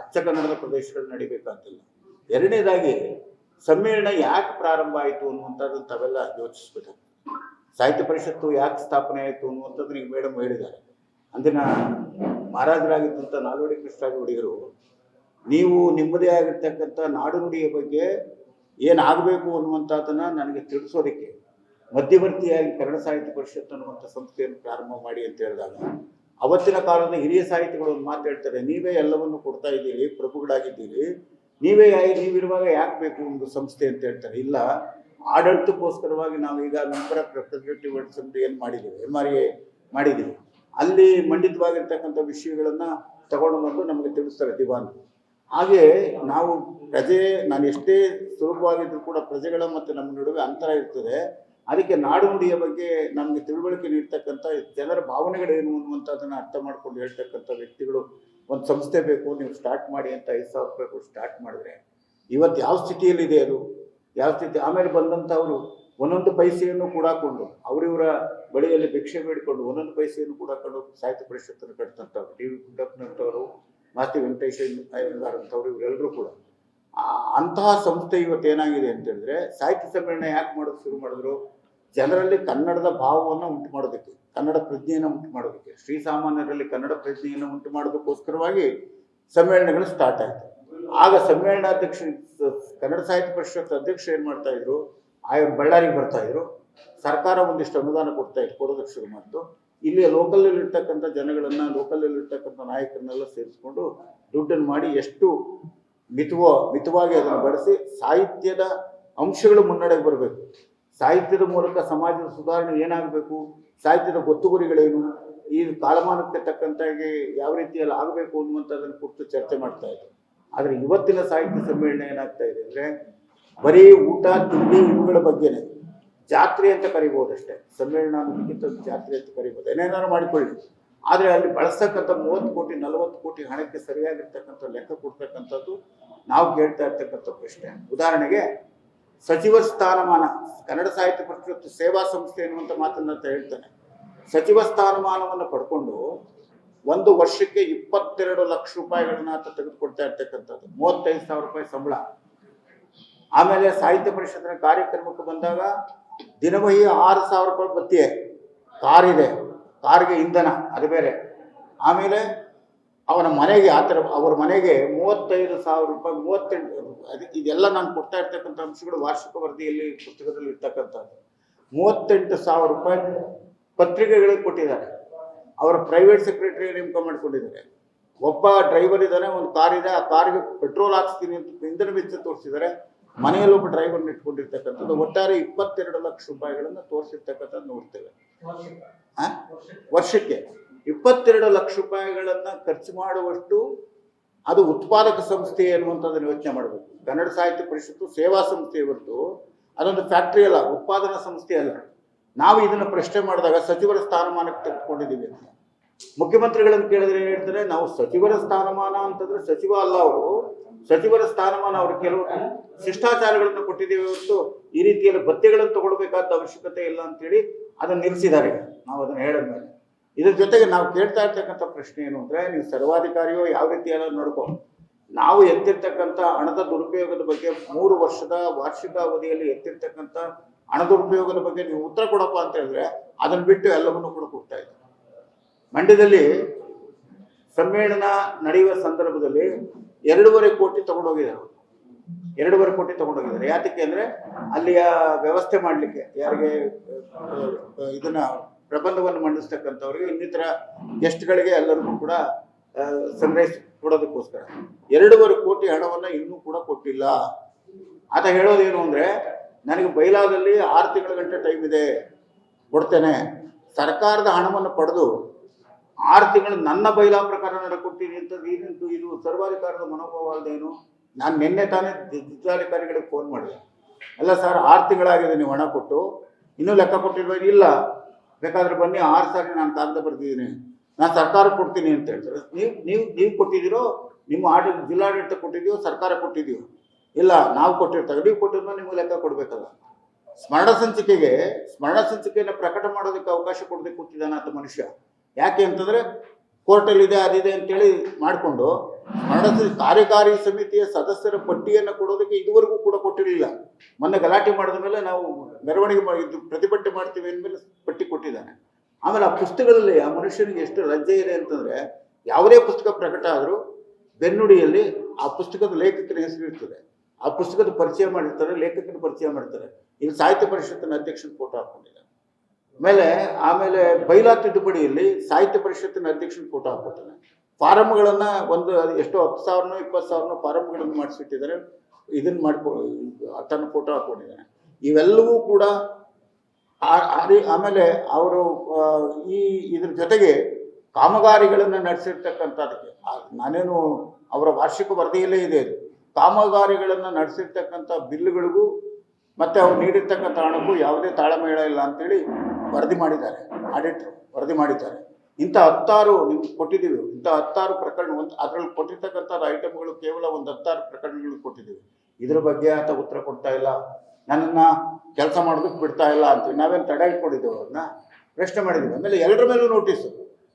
ಅಚ್ಚ ಕನ್ನಡದ ಪ್ರದೇಶಗಳು ನಡಿಬೇಕಾಗಿಲ್ಲ ಎರಡನೇದಾಗಿ, ಸಮ್ಮೇಳನ ಯಾಕೆ ಪ್ರಾರಂಭ ಆಯಿತು ಅನ್ನುವಂಥದ್ದು ತಾವೆಲ್ಲ ಯೋಚಿಸ್ಬೇಕಾಗ್ತದೆ ಸಾಹಿತ್ಯ ಪರಿಷತ್ತು ಯಾಕೆ ಸ್ಥಾಪನೆ ಆಯಿತು ಅನ್ನುವಂಥದ್ದು ಈಗ ಮೇಡಮ್ ಹೇಳಿದ್ದಾರೆ. ಅಂದಿನ ಮಹಾರಾಜರಾಗಿದ್ದಂಥ ನಾಲ್ವಡಿ ಕೃಷ್ಣರಾಜ ಹುಡುಗರು, ನೀವು ನಿಮ್ಮದೇ ಆಗಿರ್ತಕ್ಕಂಥ ನಾಡು ನುಡಿಯ ಬಗ್ಗೆ ಏನಾಗಬೇಕು ಅನ್ನುವಂಥದ್ದನ್ನು ನನಗೆ ತಿಳಿಸೋದಕ್ಕೆ ಮಧ್ಯವರ್ತಿಯಾಗಿ ಕನ್ನಡ ಸಾಹಿತ್ಯ ಪರಿಷತ್ ಅನ್ನುವಂಥ ಸಂಸ್ಥೆಯನ್ನು ಪ್ರಾರಂಭ ಮಾಡಿ ಅಂತ ಹೇಳಿದಾಗ, ಅವತ್ತಿನ ಕಾಲದ ಹಿರಿಯ ಸಾಹಿತಿಗಳು ಒಂದು ಮಾತು ಹೇಳ್ತಾರೆ, ನೀವೇ ಎಲ್ಲವನ್ನು ಕೊಡ್ತಾ ಇದ್ದೀರಿ, ಪ್ರಭುಗಳಾಗಿದ್ದೀರಿ ನೀವೇ ನೀವಿರುವಾಗ ಯಾಕೆ ಬೇಕು ಒಂದು ಸಂಸ್ಥೆ ಅಂತ ಹೇಳ್ತಾರೆ. ಇಲ್ಲ, ಆಡಳಿತಕ್ಕೋಸ್ಕರವಾಗಿ ನಾವೀಗ ಮೆಂಬರ್ ಆಫ್ ರೆಪ್ರೆಸೆಂಟೇಟಿವ್ ಅಂತ ಏನು ಮಾಡಿದ್ದೀವಿ ಎಂ ಆರ್ ಎ ಮಾಡಿದ್ದೀವಿ ಅಲ್ಲಿ ಮಂಡಿತವಾಗಿರ್ತಕ್ಕಂಥ ವಿಷಯಗಳನ್ನು ತಗೊಂಡು ಬಂದು ನಮಗೆ ತಿಳಿಸ್ತಾರೆ ದಿವಾನ್. ಹಾಗೆ ನಾವು ಪ್ರಜೆ ನಾನು ಎಷ್ಟೇ ಸುಲಭವಾಗಿದ್ದರೂ ಕೂಡ ಪ್ರಜೆಗಳ ಮತ್ತು ನಮ್ಮ ನಡುವೆ ಅಂತರ ಇರ್ತದೆ. ಅದಕ್ಕೆ ನಾಡು ನುಡಿಯ ಬಗ್ಗೆ ನಮಗೆ ತಿಳುವಳಿಕೆ ನೀಡ್ತಕ್ಕಂಥ ಜನರ ಭಾವನೆಗಳೇನು ಅನ್ನುವಂಥದ್ದನ್ನು ಅರ್ಥ ಮಾಡ್ಕೊಂಡು ಹೇಳ್ತಕ್ಕಂಥ ವ್ಯಕ್ತಿಗಳು ಒಂದು ಸಂಸ್ಥೆ ಬೇಕು, ನೀವು ಸ್ಟಾರ್ಟ್ ಮಾಡಿ ಅಂತ ಐದು ಸಾವಿರ ರೂಪಾಯಿ ಕೊಟ್ಟು ಸ್ಟಾರ್ಟ್ ಮಾಡಿದ್ರೆ, ಇವತ್ತು ಯಾವ ಸ್ಥಿತಿಯಲ್ಲಿದೆ ಅದು? ಯಾವ ಸ್ಥಿತಿ? ಆಮೇಲೆ ಬಂದಂಥವರು ಒಂದೊಂದು ಪೈಸೆಯನ್ನು ಕೂಡ ಕೊಂಡು ಅವರಿವರ ಬಳಿಯಲ್ಲಿ ಭಿಕ್ಷೆ ಬೇಡಿಕೊಂಡು ಒಂದೊಂದು ಪೈಸೆಯನ್ನು ಕೂಡ ಕೊಂಡು ಸಾಹಿತ್ಯ ಪರಿಷತ್ತನ್ನು ಕಟ್ಟಿದಂಥವ್ರು ಡಿ ವಿ ಗುಡ್ಡಪ್ಪನಂಥವರು ಮಾಸ್ತಿ ವೆಂಕಟೇಶ ಅಯ್ಯಂಗಾರಂಥವ್ರು ಇವರೆಲ್ಲರೂ ಕೂಡ. ಅಂತಹ ಸಂಸ್ಥೆ ಇವತ್ತು ಏನಾಗಿದೆ ಅಂತ ಹೇಳಿದ್ರೆ, ಸಾಹಿತ್ಯ ಸಮ್ಮೇಳನ ಯಾಕೆ ಮಾಡೋದು ಶುರು ಮಾಡಿದ್ರು? ಜನರಲ್ಲಿ ಕನ್ನಡದ ಭಾವವನ್ನು ಉಂಟು ಮಾಡೋದಕ್ಕೆ, ಕನ್ನಡ ಪ್ರಜ್ಞೆಯನ್ನು ಉಂಟು ಮಾಡೋದಕ್ಕೆ ಶ್ರೀಸಾಮಾನ್ಯರಲ್ಲಿ ಕನ್ನಡ ಪ್ರಜ್ಞೆಯನ್ನು ಉಂಟು ಮಾಡೋದಕ್ಕೋಸ್ಕರವಾಗಿ ಸಮ್ಮೇಳನಗಳು ಸ್ಟಾರ್ಟ್ ಆಯಿತು. ಆಗ ಸಮ್ಮೇಳನಾಧ್ಯಕ್ಷ ಕನ್ನಡ ಸಾಹಿತ್ಯ ಪರಿಷತ್ ಅಧ್ಯಕ್ಷ ಏನು ಮಾಡ್ತಾ ಇದ್ರು? ಆಯಾ ಬಳ್ಳಾರಿಗೆ ಬರ್ತಾ ಇದ್ರು. ಸರ್ಕಾರ ಒಂದಿಷ್ಟು ಅನುದಾನ ಕೊಡ್ತಾ ಇತ್ತು, ಕೊಡೋದಕ್ಕೆ ಶುರು ಮಾಡಿತು. ಇಲ್ಲಿ ಲೋಕಲಲ್ಲಿ ಇರ್ತಕ್ಕಂಥ ಜನಗಳನ್ನ ಲೋಕಲಲ್ಲಿ ಇರ್ತಕ್ಕಂಥ ನಾಯಕರನ್ನೆಲ್ಲ ಸೇರಿಸ್ಕೊಂಡು ದುಡ್ಡನ್ನು ಮಾಡಿ ಎಷ್ಟು ಮಿತವ, ಮಿತವಾಗಿ ಅದನ್ನು ಬಳಸಿ ಸಾಹಿತ್ಯದ ಅಂಶಗಳು ಮುನ್ನಡೆಗೆ ಬರಬೇಕು. ಸಾಹಿತ್ಯದ ಮೂಲಕ ಸಮಾಜದ ಸುಧಾರಣೆ ಏನಾಗಬೇಕು? ಸಾಹಿತ್ಯದ ಗೊತ್ತುಗುರಿಗಳೇನು? ಈ ಕಾಲಮಾನಕ್ಕೆ ತಕ್ಕಂತಾಗಿ ಯಾವ ರೀತಿಯಲ್ಲಿ ಆಗಬೇಕು ಅನ್ನುವಂಥದ್ದನ್ನು ಕುರಿತು ಚರ್ಚೆ ಮಾಡ್ತಾ ಇದ್ದೆ. ಆದರೆ ಇವತ್ತಿನ ಸಾಹಿತ್ಯ ಸಮ್ಮೇಳನ ಏನಾಗ್ತಾ ಇದೆ ಅಂದರೆ, ಬರೀ ಊಟ, ತಿಂಡಿ ಇವುಗಳ ಬಗ್ಗೆನೇ. ಜಾತ್ರೆ ಅಂತ ಕರಿಬಹುದಷ್ಟೇ. ಸಮ್ಮೇಳನ ಅನ್ನೋದಕ್ಕಿಂತ ಜಾತ್ರೆ ಅಂತ ಕರಿಬಹುದು. ಏನೇನಾದ್ರು ಮಾಡಿಕೊಳ್ಳಿ. ಆದರೆ ಅಲ್ಲಿ ಬಳಸ್ತಕ್ಕಂಥ ಮೂವತ್ತು ಕೋಟಿ, ನಲವತ್ತು ಕೋಟಿ ಹಣಕ್ಕೆ ಸರಿಯಾಗಿರ್ತಕ್ಕಂಥ ಲೆಕ್ಕ ಕೊಡ್ತಕ್ಕಂಥದ್ದು ನಾವು ಕೇಳ್ತಾ ಇರ್ತಕ್ಕಂಥ ಪ್ರಶ್ನೆ. ಉದಾಹರಣೆಗೆ ಸಚಿವ ಸ್ಥಾನಮಾನ, ಕನ್ನಡ ಸಾಹಿತ್ಯ ಪರಿಷತ್ ಸೇವಾ ಸಂಸ್ಥೆ ಎನ್ನುವಂಥ ಮಾತನ್ನ ಹೇಳ್ತಾನೆ. ಸಚಿವ ಸ್ಥಾನಮಾನವನ್ನು ಪಡ್ಕೊಂಡು ಒಂದು ವರ್ಷಕ್ಕೆ ಇಪ್ಪತ್ತೆರಡು ಲಕ್ಷ ರೂಪಾಯಿಗಳನ್ನ ತೆಗೆದುಕೊಡ್ತಾ ಇರ್ತಕ್ಕಂಥದ್ದು, ಮೂವತ್ತೈದು ಸಾವಿರ ರೂಪಾಯಿ ಸಂಬಳ. ಆಮೇಲೆ ಸಾಹಿತ್ಯ ಪರಿಷತ್ತಿನ ಕಾರ್ಯಕ್ರಮಕ್ಕೆ ಬಂದಾಗ ದಿನವಹಿ ಆರು ಸಾವಿರ ರೂಪಾಯಿ ಬತ್ತಿಯೇ ಕಾರ್ ಇದೆ ಕಾರ್ಗೆ ಇಂಧನ, ಅದು ಬೇರೆ. ಆಮೇಲೆ ಅವನ ಮನೆಗೆ ಆ ಥರ ಅವ್ರ ಮನೆಗೆ ಮೂವತ್ತೈದು ಸಾವಿರ ರೂಪಾಯಿ ಮೂವತ್ತೆಂಟು ಅದು ಇದೆಲ್ಲ ನಾನು ಕೊಡ್ತಾ ಇರ್ತಕ್ಕಂಥ ಅಂಶಗಳು ವಾರ್ಷಿಕ ವರದಿಯಲ್ಲಿ ಪುಸ್ತಕದಲ್ಲಿ ಇರ್ತಕ್ಕಂಥದ್ದು. ಮೂವತ್ತೆಂಟು ಸಾವಿರ ರೂಪಾಯಿ ಪತ್ರಿಕೆಗಳಿಗೆ ಕೊಟ್ಟಿದ್ದಾರೆ. ಅವರ ಪ್ರೈವೇಟ್ ಸೆಕ್ರೆಟರಿ ನೇಮಕ ಮಾಡಿಕೊಂಡಿದ್ದಾರೆ. ಒಬ್ಬ ಡ್ರೈವರ್ ಇದ್ದಾನೆ ಒಂದು ಕಾರ್ ಇದೆ ಆ ಕಾರಿಗೆ ಪೆಟ್ರೋಲ್ ಹಾಕ್ಸ್ತೀನಿ ಅಂತ ಇಂಧನ ವೆಚ್ಚ ತೋರಿಸಿದ್ದಾರೆ. ಮನೆಯಲ್ಲಿ ಒಬ್ಬ ಡ್ರೈವರ್ನ ಇಟ್ಕೊಂಡಿರ್ತಕ್ಕಂಥದ್ದು. ಒಟ್ಟಾರೆ ಇಪ್ಪತ್ತೆರಡು ಲಕ್ಷ ರೂಪಾಯಿಗಳನ್ನು ತೋರಿಸಿರ್ತಕ್ಕಂಥದ್ದು ನೋಡ್ತೇವೆ? ವರ್ಷಕ್ಕೆ. ಇಪ್ಪತ್ತೆರಡು ಲಕ್ಷ ರೂಪಾಯಿಗಳನ್ನ ಖರ್ಚು ಮಾಡುವಷ್ಟು ಅದು ಉತ್ಪಾದಕ ಸಂಸ್ಥೆ ಅನ್ನುವಂಥದ್ದನ್ನು ಯೋಚನೆ ಮಾಡಬೇಕು. ಕನ್ನಡ ಸಾಹಿತ್ಯ ಪರಿಷತ್ತು ಸೇವಾ ಸಂಸ್ಥೆ ಹೊರತು ಅದೊಂದು ಫ್ಯಾಕ್ಟ್ರಿ ಅಲ್ಲ, ಉತ್ಪಾದನಾ ಸಂಸ್ಥೆ ಅಲ್ಲ. ನಾವು ಇದನ್ನು ಪ್ರಶ್ನೆ ಮಾಡಿದಾಗ ಸಚಿವರ ಸ್ಥಾನಮಾನಕ್ಕೆ ತೆಗೆದುಕೊಂಡಿದ್ದೀವಿ. ಅಂತ ಮುಖ್ಯಮಂತ್ರಿಗಳನ್ನು ಕೇಳಿದ್ರೆ ಏನು ಹೇಳ್ತಾರೆ? ನಾವು ಸಚಿವರ ಸ್ಥಾನಮಾನ ಅಂತಂದ್ರೆ ಸಚಿವ ಅಲ್ಲ ಅವರು. ಸಚಿವರ ಸ್ಥಾನಮಾನ ಅವರು ಕೆಲವು ಶಿಷ್ಟಾಚಾರಗಳನ್ನು ಕೊಟ್ಟಿದ್ದೇವೆ ಹೊರತು ಈ ರೀತಿಯಲ್ಲಿ ಭತ್ಯೆಗಳನ್ನು ತಗೊಳ್ಬೇಕಾದ ಅವಶ್ಯಕತೆ ಇಲ್ಲ ಅಂತೇಳಿ ಅದನ್ನು ನಿಲ್ಲಿಸಿದ್ದಾರೆ. ನಾವು ಅದನ್ನು ಹೇಳಿದ್ಮೇಲೆ. ಇದ್ರ ಜೊತೆಗೆ ನಾವು ಕೇಳ್ತಾ ಇರ್ತಕ್ಕಂಥ ಪ್ರಶ್ನೆ ಏನು ಅಂದರೆ, ನೀವು ಸರ್ವಾಧಿಕಾರಿಯೋ ಯಾವ ರೀತಿ ಎಲ್ಲ ನೋಡ್ಕೊ. ನಾವು ಎತ್ತಿರ್ತಕ್ಕಂಥ ಹಣದ ದುರುಪಯೋಗದ ಬಗ್ಗೆ ಮೂರು ವರ್ಷದ ವಾರ್ಷಿಕ ಅವಧಿಯಲ್ಲಿ ಎತ್ತಿರ್ತಕ್ಕಂಥ ಹಣ ದುರುಪಯೋಗದ ಬಗ್ಗೆ ನೀವು ಉತ್ತರ ಕೊಡಪ್ಪ ಅಂತ ಹೇಳಿದ್ರೆ, ಅದನ್ನ ಬಿಟ್ಟು ಎಲ್ಲವನ್ನೂ ಕೂಡ ಕೊಡ್ತಾ ಇದ್ದಾರೆ. ಮಂಡ್ಯದಲ್ಲಿ ಸಮ್ಮೇಳನ ನಡೆಯುವ ಸಂದರ್ಭದಲ್ಲಿ ಎರಡೂವರೆ ಕೋಟಿ ತಗೊಂಡೋಗಿದ್ದಾರೆ. ಎರಡೂವರೆ ಕೋಟಿ ತಗೊಂಡೋಗಿದ್ದಾರೆ. ಯಾತಕ್ಕೆ ಅಂದ್ರೆ, ಅಲ್ಲಿಯ ವ್ಯವಸ್ಥೆ ಮಾಡಲಿಕ್ಕೆ ಯಾರಿಗೆ ಇದನ್ನ ಪ್ರಬಂಧವನ್ನು ಮಂಡಿಸ್ತಕ್ಕಂಥವ್ರಿಗೆ ಇನ್ನಿತರ ಗೆಸ್ಟ್ಗಳಿಗೆ ಎಲ್ಲರಿಗೂ ಕೂಡ ಸಂಗ್ರಹಿಸಿ ಕೊಡೋದಕ್ಕೋಸ್ಕರ. ಎರಡೂವರೆ ಕೋಟಿ ಹಣವನ್ನು ಇನ್ನೂ ಕೂಡ ಕೊಟ್ಟಿಲ್ಲ. ಆತ ಹೇಳೋದೇನು ಅಂದರೆ, ನನಗೆ ಬೈಲಾದಲ್ಲಿ ಆರು ತಿಂಗಳ ಗಂಟೆ ಟೈಮ್ ಇದೆ, ಕೊಡ್ತೇನೆ. ಸರ್ಕಾರದ ಹಣವನ್ನು ಪಡೆದು ಆರು ತಿಂಗಳು ನನ್ನ ಬೈಲಾ ಪ್ರಕಾರ ನಡ್ಕೊಡ್ತೀನಿ ಅಂತ ಇದು ಇದು ಸರ್ವಾಧಿಕಾರದ ಮನೋಭಾವ ಅಲ್ದೇನು? ನಾನು ನಿನ್ನೆ ತಾನೇ ಜಿಲ್ಲಾಧಿಕಾರಿಗಳಿಗೆ ಫೋನ್ ಮಾಡಿದೆ. ಅಲ್ಲ ಸರ್, ಆರು ತಿಂಗಳಾಗಿದೆ ನೀವು ಹಣ ಕೊಟ್ಟು, ಇನ್ನೂ ಲೆಕ್ಕ ಕೊಟ್ಟಿರುವ ಇಲ್ಲ. ಬೇಕಾದ್ರೆ ಬನ್ನಿ, ಆರು ಸಾರಿ ನಾನು ಕಾಗದ ಬರ್ತಿದ್ದೀನಿ ನಾನು ಸರ್ಕಾರ ಕೊಡ್ತೀನಿ ಅಂತ ಹೇಳ್ತಾರೆ. ನೀವು ನೀವು ನೀವು ಕೊಟ್ಟಿದ್ದೀರೋ, ನಿಮ್ಮ ಆಡಳಿತ ಜಿಲ್ಲಾಡಳಿತ ಕೊಟ್ಟಿದೆಯೋ ಸರ್ಕಾರ ಕೊಟ್ಟಿದೆಯೋ ಇಲ್ಲ, ನಾವು ಕೊಟ್ಟಿರ್ತಾರೆ. ನೀವು ಕೊಟ್ಟಿದ್ಮೇಲೆ ನಿಮಗೆ ಲೆಕ್ಕ ಕೊಡಬೇಕಲ್ಲ. ಸ್ಮರಣ ಸಂಚಿಕೆಗೆ, ಸ್ಮರಣ ಸಂಚಿಕೆಯನ್ನು ಪ್ರಕಟ ಮಾಡೋದಕ್ಕೆ ಅವಕಾಶ ಕೊಡದೆ ಕೂತಿದ್ದಾನೆ ಆತ ಮನುಷ್ಯ. ಯಾಕೆ ಅಂತಂದ್ರೆ, ಕೋರ್ಟಲ್ಲಿದೆ, ಅದಿದೆ ಅಂತೇಳಿ ಮಾಡಿಕೊಂಡು ಸ್ಮರಣ ಕಾರ್ಯಕಾರಿ ಸಮಿತಿಯ ಸದಸ್ಯರ ಪಟ್ಟಿಯನ್ನು ಕೊಡೋದಕ್ಕೆ ಇದುವರೆಗೂ ಕೂಡ ಕೊಟ್ಟಿರಲಿಲ್ಲ. ಮೊನ್ನೆ ಗಲಾಟೆ ಮಾಡಿದ ಮೇಲೆ ನಾವು ಮೆರವಣಿಗೆ ಮಾಡಿದ್ದು ಪ್ರತಿಭಟನೆ ಮಾಡ್ತೀವಿ ಅಂದಮೇಲೆ ಪಟ್ಟಿ ಕೊಟ್ಟಿದ್ದಾನೆ. ಆಮೇಲೆ ಆ ಪುಸ್ತಕದಲ್ಲಿ ಆ ಮನುಷ್ಯನಿಗೆ ಎಷ್ಟು ಲಜ್ಜೆ ಇದೆ ಅಂತಂದ್ರೆ ಯಾವುದೇ ಪುಸ್ತಕ ಪ್ರಕಟ ಆದರೂ ಬೆನ್ನುಡಿಯಲ್ಲಿ ಆ ಪುಸ್ತಕದ ಲೇಖಕನ ಹೆಸರು ಇರ್ತದೆ. ಆ ಪುಸ್ತಕದ ಪರಿಚಯ ಮಾಡಿರ್ತಾರೆ, ಲೇಖಕನ ಪರಿಚಯ ಮಾಡ್ತಾರೆ. ಇಲ್ಲಿ ಸಾಹಿತ್ಯ ಪರಿಷತ್ತಿನ ಅಧ್ಯಕ್ಷನ ಫೋಟೋ ಹಾಕೊಂಡಿದ್ದಾರೆ ಆಮೇಲೆ ಆಮೇಲೆ ಬೈಲಾ ತಿದ್ದುಪಡಿಯಲ್ಲಿ ಸಾಹಿತ್ಯ ಪರಿಷತ್ತಿನ ಅಧ್ಯಕ್ಷನ ಫೋಟೋ ಹಾಕೋತಾನೆ ಫಾರಮ್ಗಳನ್ನ ಒಂದು ಎಷ್ಟೋ ಹತ್ತು ಸಾವಿರನೋ, ಇಪ್ಪತ್ತು ಸಾವಿರನೋ ಫಾರಮ್ಗಳನ್ನು ಮಾಡಿಸಿಟ್ಟಿದ್ದಾರೆ. ಇದನ್ನ ಮಾಡ್ಕೊ ತನ್ನ ಫೋಟೋ ಹಾಕೊಂಡಿದ್ದಾನೆ ಇವೆಲ್ಲವೂ ಕೂಡ ಆಮೇಲೆ ಅವರು ಈ ಇದ್ರ ಜೊತೆಗೆ ಕಾಮಗಾರಿಗಳನ್ನು ನಡೆಸಿರ್ತಕ್ಕಂಥದ್ದಕ್ಕೆ ನಾನೇನು ಅವರ ವಾರ್ಷಿಕ ವರದಿಯಲ್ಲೇ ಇದೆ ಕಾಮಗಾರಿಗಳನ್ನು ನಡೆಸಿರ್ತಕ್ಕಂಥ ಬಿಲ್ಗಳಿಗೂ ಮತ್ತೆ ಅವ್ರು ನೀಡಿರ್ತಕ್ಕಂಥ ಹಣಕ್ಕೂ ಯಾವುದೇ ತಾಳಮೇಳ ಇಲ್ಲ ಅಂತೇಳಿ ವರದಿ ಮಾಡಿದ್ದಾರೆ. ಆಡಿಟ್ ವರದಿ ಮಾಡಿದ್ದಾರೆ. ಇಂಥ ಹತ್ತಾರು ನಿಮ್ಗೆ ಕೊಟ್ಟಿದ್ದೀವಿ. ಇಂಥ ಹತ್ತಾರು ಪ್ರಕರಣ, ಒಂದು ಅದರಲ್ಲಿ ಕೊಟ್ಟಿರ್ತಕ್ಕಂಥ ಐಟಮ್ಗಳು ಕೇವಲ ಒಂದು ಹತ್ತಾರು ಪ್ರಕರಣಗಳು ಕೊಟ್ಟಿದ್ದೀವಿ. ಇದ್ರ ಬಗ್ಗೆ ಆತ ಉತ್ತರ ಕೊಡ್ತಾ ಇಲ್ಲ. ನನ್ನನ್ನ ಕೆಲಸ ಮಾಡೋದಕ್ಕೆ ಬಿಡ್ತಾ ಇಲ್ಲ ಅಂತ ನಾವೇನು ತಡೆ ಇಟ್ಕೊಂಡಿದ್ದೇವೆ ಅವ್ರನ್ನ? ಪ್ರಶ್ನೆ ಮಾಡಿದ್ದೀವಿ. ಆಮೇಲೆ ಎಲ್ಲರ ಮೇಲೂ ನೋಟಿಸ್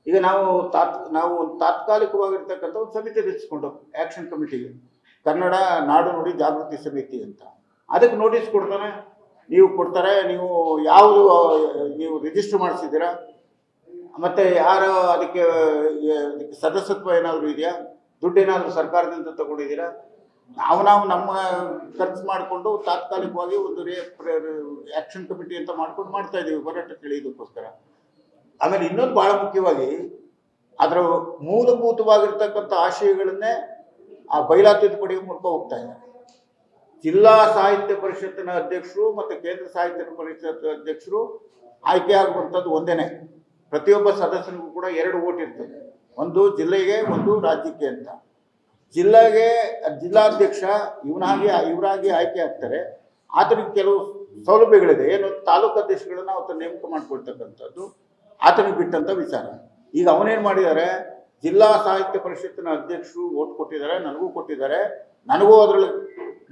ಈಗ ನಾವು ತಾತ್, ನಾವು ಒಂದು ತಾತ್ಕಾಲಿಕವಾಗಿರ್ತಕ್ಕಂಥ ಒಂದು ಸಮಿತಿ ರಚಿಸ್ಕೊಂಡು ಆ್ಯಕ್ಷನ್ ಕಮಿಟಿಗೆ ಕನ್ನಡ, ನಾಡು ನುಡಿ ಜಾಗೃತಿ ಸಮಿತಿ ಅಂತ. ಅದಕ್ಕೆ ನೋಟಿಸ್ ಕೊಡ್ತಾರೆ. ನೀವು ಕೊಡ್ತಾರೆ. ನೀವು ಯಾವುದು ನೀವು ರಿಜಿಸ್ಟರ್ ಮಾಡಿಸಿದ್ದೀರಾ? ಮತ್ತೆ ಯಾರು ಅದಕ್ಕೆ ಸದಸ್ಯತ್ವ ಏನಾದರೂ ಇದೆಯಾ? ದುಡ್ಡು ಏನಾದರೂ ಸರ್ಕಾರದಿಂದ ತಗೊಂಡಿದ್ದೀರಾ? ನಾವು ನಾವು ನಮ್ಮ ಖರ್ಚು ಮಾಡಿಕೊಂಡು ತಾತ್ಕಾಲಿಕವಾಗಿ ಒಂದು ರೇ ಆಕ್ಷನ್ ಕಮಿಟಿ ಅಂತ ಮಾಡ್ಕೊಂಡು ಮಾಡ್ತಾ ಇದ್ದೀವಿ ಹೋರಾಟ ತಿಳಿಯೋದಕ್ಕೋಸ್ಕರ ಆಮೇಲೆ ಇನ್ನೊಂದು ಬಹಳ ಮುಖ್ಯವಾಗಿ ಅದರ ಮೂಲಭೂತವಾಗಿರ್ತಕ್ಕಂಥ ಆಶಯಗಳನ್ನೇ ಆ ಬೈಲಾ ತಿದ್ದುಪಡಿ ಮೂಲಕ ಹೋಗ್ತಾ ಇದ್ದಾರೆ ಜಿಲ್ಲಾ ಸಾಹಿತ್ಯ ಪರಿಷತ್ತಿನ ಅಧ್ಯಕ್ಷರು ಮತ್ತು ಕೇಂದ್ರ ಸಾಹಿತ್ಯ ಪರಿಷತ್ ಅಧ್ಯಕ್ಷರು ಆಯ್ಕೆ ಆಗುವಂಥದ್ದು ಒಂದೇನೆ. ಪ್ರತಿಯೊಬ್ಬ ಸದಸ್ಯನಿಗೂ ಕೂಡ ಎರಡು ಓಟ್ ಇರ್ತದೆ. ಒಂದು ಜಿಲ್ಲೆಗೆ, ಒಂದು ರಾಜ್ಯಕ್ಕೆ ಅಂತ. ಜಿಲ್ಲೆಗೆ ಜಿಲ್ಲಾಧ್ಯಕ್ಷ ಇವನಾಗಿ ಇವರಾಗಿ ಆಯ್ಕೆ ಆಗ್ತಾರೆ. ಆತನಿಗೆ ಕೆಲವು ಸೌಲಭ್ಯಗಳಿದೆ. ಏನು ತಾಲೂಕು ಅಧ್ಯಕ್ಷಗಳನ್ನ ಅವತ್ತು ನೇಮಕ ಮಾಡ್ಕೊಳ್ತಕ್ಕಂಥದ್ದು ಆತನಿಗೆ ಬಿಟ್ಟಂತ ವಿಚಾರ. ಈಗ ಅವನೇನು ಮಾಡಿದ್ದಾರೆ ಜಿಲ್ಲಾ ಸಾಹಿತ್ಯ ಪರಿಷತ್ತಿನ ಅಧ್ಯಕ್ಷರು ಓಟ್ ಕೊಟ್ಟಿದ್ದಾರೆ, ನನಗೂ ಕೊಟ್ಟಿದ್ದಾರೆ. ನನಗೂ ಅದರಲ್ಲಿ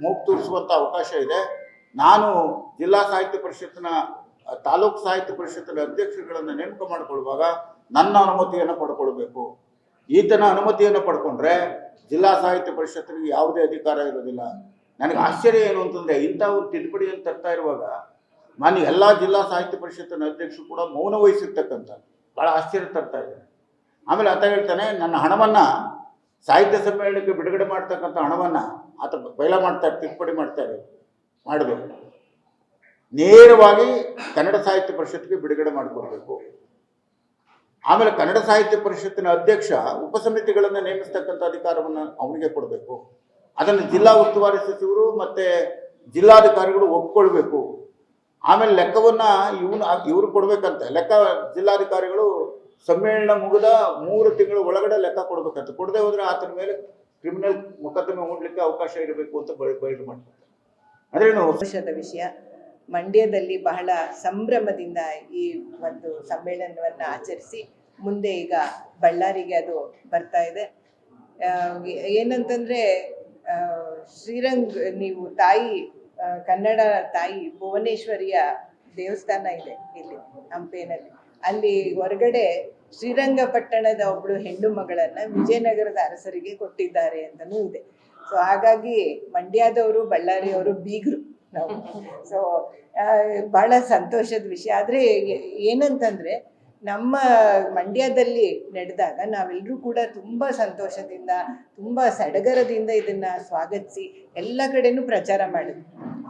ಮೂಗು ತೂರಿಸುವಂತ ಅವಕಾಶ ಇದೆ. ನಾನು ಜಿಲ್ಲಾ ಸಾಹಿತ್ಯ ಪರಿಷತ್ತಿನ ತಾಲೂಕು ಸಾಹಿತ್ಯ ಪರಿಷತ್ತಿನ ಅಧ್ಯಕ್ಷರುಗಳನ್ನು ನೇಮಕ ಮಾಡಿಕೊಳ್ಳುವಾಗ ನನ್ನ ಅನುಮತಿಯನ್ನು ಪಡ್ಕೊಳ್ಬೇಕು. ಈತನ ಅನುಮತಿಯನ್ನು ಪಡ್ಕೊಂಡ್ರೆ ಜಿಲ್ಲಾ ಸಾಹಿತ್ಯ ಪರಿಷತ್ತಿಗೆ ಯಾವುದೇ ಅಧಿಕಾರ ಇರೋದಿಲ್ಲ ನನಗೆ ಆಶ್ಚರ್ಯ ಏನು ಅಂತಂದ್ರೆ ಇಂಥ ಒಂದು ತಿದ್ದುಪಡಿಯನ್ನು ತರ್ತಾ ಇರುವಾಗ ನಾನು ಎಲ್ಲ ಜಿಲ್ಲಾ ಸಾಹಿತ್ಯ ಪರಿಷತ್ತಿನ ಅಧ್ಯಕ್ಷರು ಕೂಡ ಮೌನ ವಹಿಸಿರ್ತಕ್ಕಂಥ ಬಹಳ ಆಶ್ಚರ್ಯ ತರ್ತಾ ಇದ್ದಾರೆ. ಆಮೇಲೆ ಆತ ಹೇಳ್ತಾನೆ, ನನ್ನ ಹಣವನ್ನ ಸಾಹಿತ್ಯ ಸಮ್ಮೇಳನಕ್ಕೆ ಬಿಡುಗಡೆ ಮಾಡ್ತಕ್ಕಂಥ ಹಣವನ್ನ ಆತ ಬಯಲ ಮಾಡ್ತಾರೆ ತಿದ್ದುಪಡಿ ಮಾಡ್ತಾರೆ ಮಾಡಬೇಕು ನೇರವಾಗಿ ಕನ್ನಡ ಸಾಹಿತ್ಯ ಪರಿಷತ್ಗೆ ಬಿಡುಗಡೆ ಮಾಡಿಕೊಡ್ಬೇಕು. ಆಮೇಲೆ ಕನ್ನಡ ಸಾಹಿತ್ಯ ಪರಿಷತ್ತಿನ ಅಧ್ಯಕ್ಷ ಉಪಸಮಿತಿಗಳನ್ನು ನೇಮಿಸ್ತಕ್ಕಂಥ ಅಧಿಕಾರವನ್ನು ಅವನಿಗೆ ಕೊಡಬೇಕು. ಅದನ್ನು ಜಿಲ್ಲಾ ಉಸ್ತುವಾರಿ ಸಚಿವರು ಮತ್ತೆ ಜಿಲ್ಲಾಧಿಕಾರಿಗಳು ಒಪ್ಕೊಳ್ಬೇಕು. ಆಮೇಲೆ ಲೆಕ್ಕವನ್ನ ಇವನು ಇವರು ಕೊಡ್ಬೇಕಂತೆ. ಲೆಕ್ಕ ಜಿಲ್ಲಾಧಿಕಾರಿಗಳು ಸಮ್ಮೇಳನ ಮುಗಿದ ಮೂರು ತಿಂಗಳ ಒಳಗಡೆ ಲೆಕ್ಕ ಕೊಡಬೇಕಂತ. ಕೊಡದೆ ಹೋದರೆ ಆತನ ಮೇಲೆ ಕ್ರಿಮಿನಲ್ ಮೊಕದ್ದಮೆ ಹೂಡ್ಲಿಕ್ಕೆ ಅವಕಾಶ ಇರಬೇಕು ಅಂತ ಬಯ- ಬಯಲು ಮಾಡ್ತಾರೆ. ಅಂದ್ರೆ ವಿಷಯ. ಮಂಡ್ಯದಲ್ಲಿ ಬಹಳ ಸಂಭ್ರಮದಿಂದ ಈ ಒಂದು ಸಮ್ಮೇಳನವನ್ನು ಆಚರಿಸಿ ಮುಂದೆ ಈಗ ಬಳ್ಳಾರಿಗೆ ಅದು ಬರ್ತಾ ಇದೆ. ಏನಂತಂದ್ರೆ ಶ್ರೀರಂಗ್, ನೀವು ತಾಯಿ ಕನ್ನಡ ತಾಯಿ ಭುವನೇಶ್ವರಿಯ ದೇವಸ್ಥಾನ ಇದೆ ಇಲ್ಲಿ ಹಂಪೆನಲ್ಲಿ ಅಲ್ಲಿ ಹೊರಗಡೆ ಶ್ರೀರಂಗಪಟ್ಟಣದ ಒಬ್ಳು ಹೆಣ್ಣು ಮಗಳನ್ನ ವಿಜಯನಗರದ ಅರಸರಿಗೆ ಕೊಟ್ಟಿದ್ದಾರೆ ಅಂತಲೂ ಇದೆ. ಸೊ ಹಾಗಾಗಿ ಮಂಡ್ಯದವರು, ಬಳ್ಳಾರಿಯವರು ಬೀಗರು. ನಾವು. ಸೊ ಬಹಳ ಸಂತೋಷದ ವಿಷಯ. ಆದರೆ, ಏನಂತಂದ್ರೆ, ನಮ್ಮ ಮಂಡ್ಯದಲ್ಲಿ ನಡೆದಾಗ ನಾವೆಲ್ಲರೂ ಕೂಡ ತುಂಬ ಸಂತೋಷದಿಂದ, ತುಂಬ ಸಡಗರದಿಂದ ಇದನ್ನ ಸ್ವಾಗತಿಸಿ, ಎಲ್ಲ ಕಡೆನೂ ಪ್ರಚಾರ ಮಾಡಿದ್ವಿ.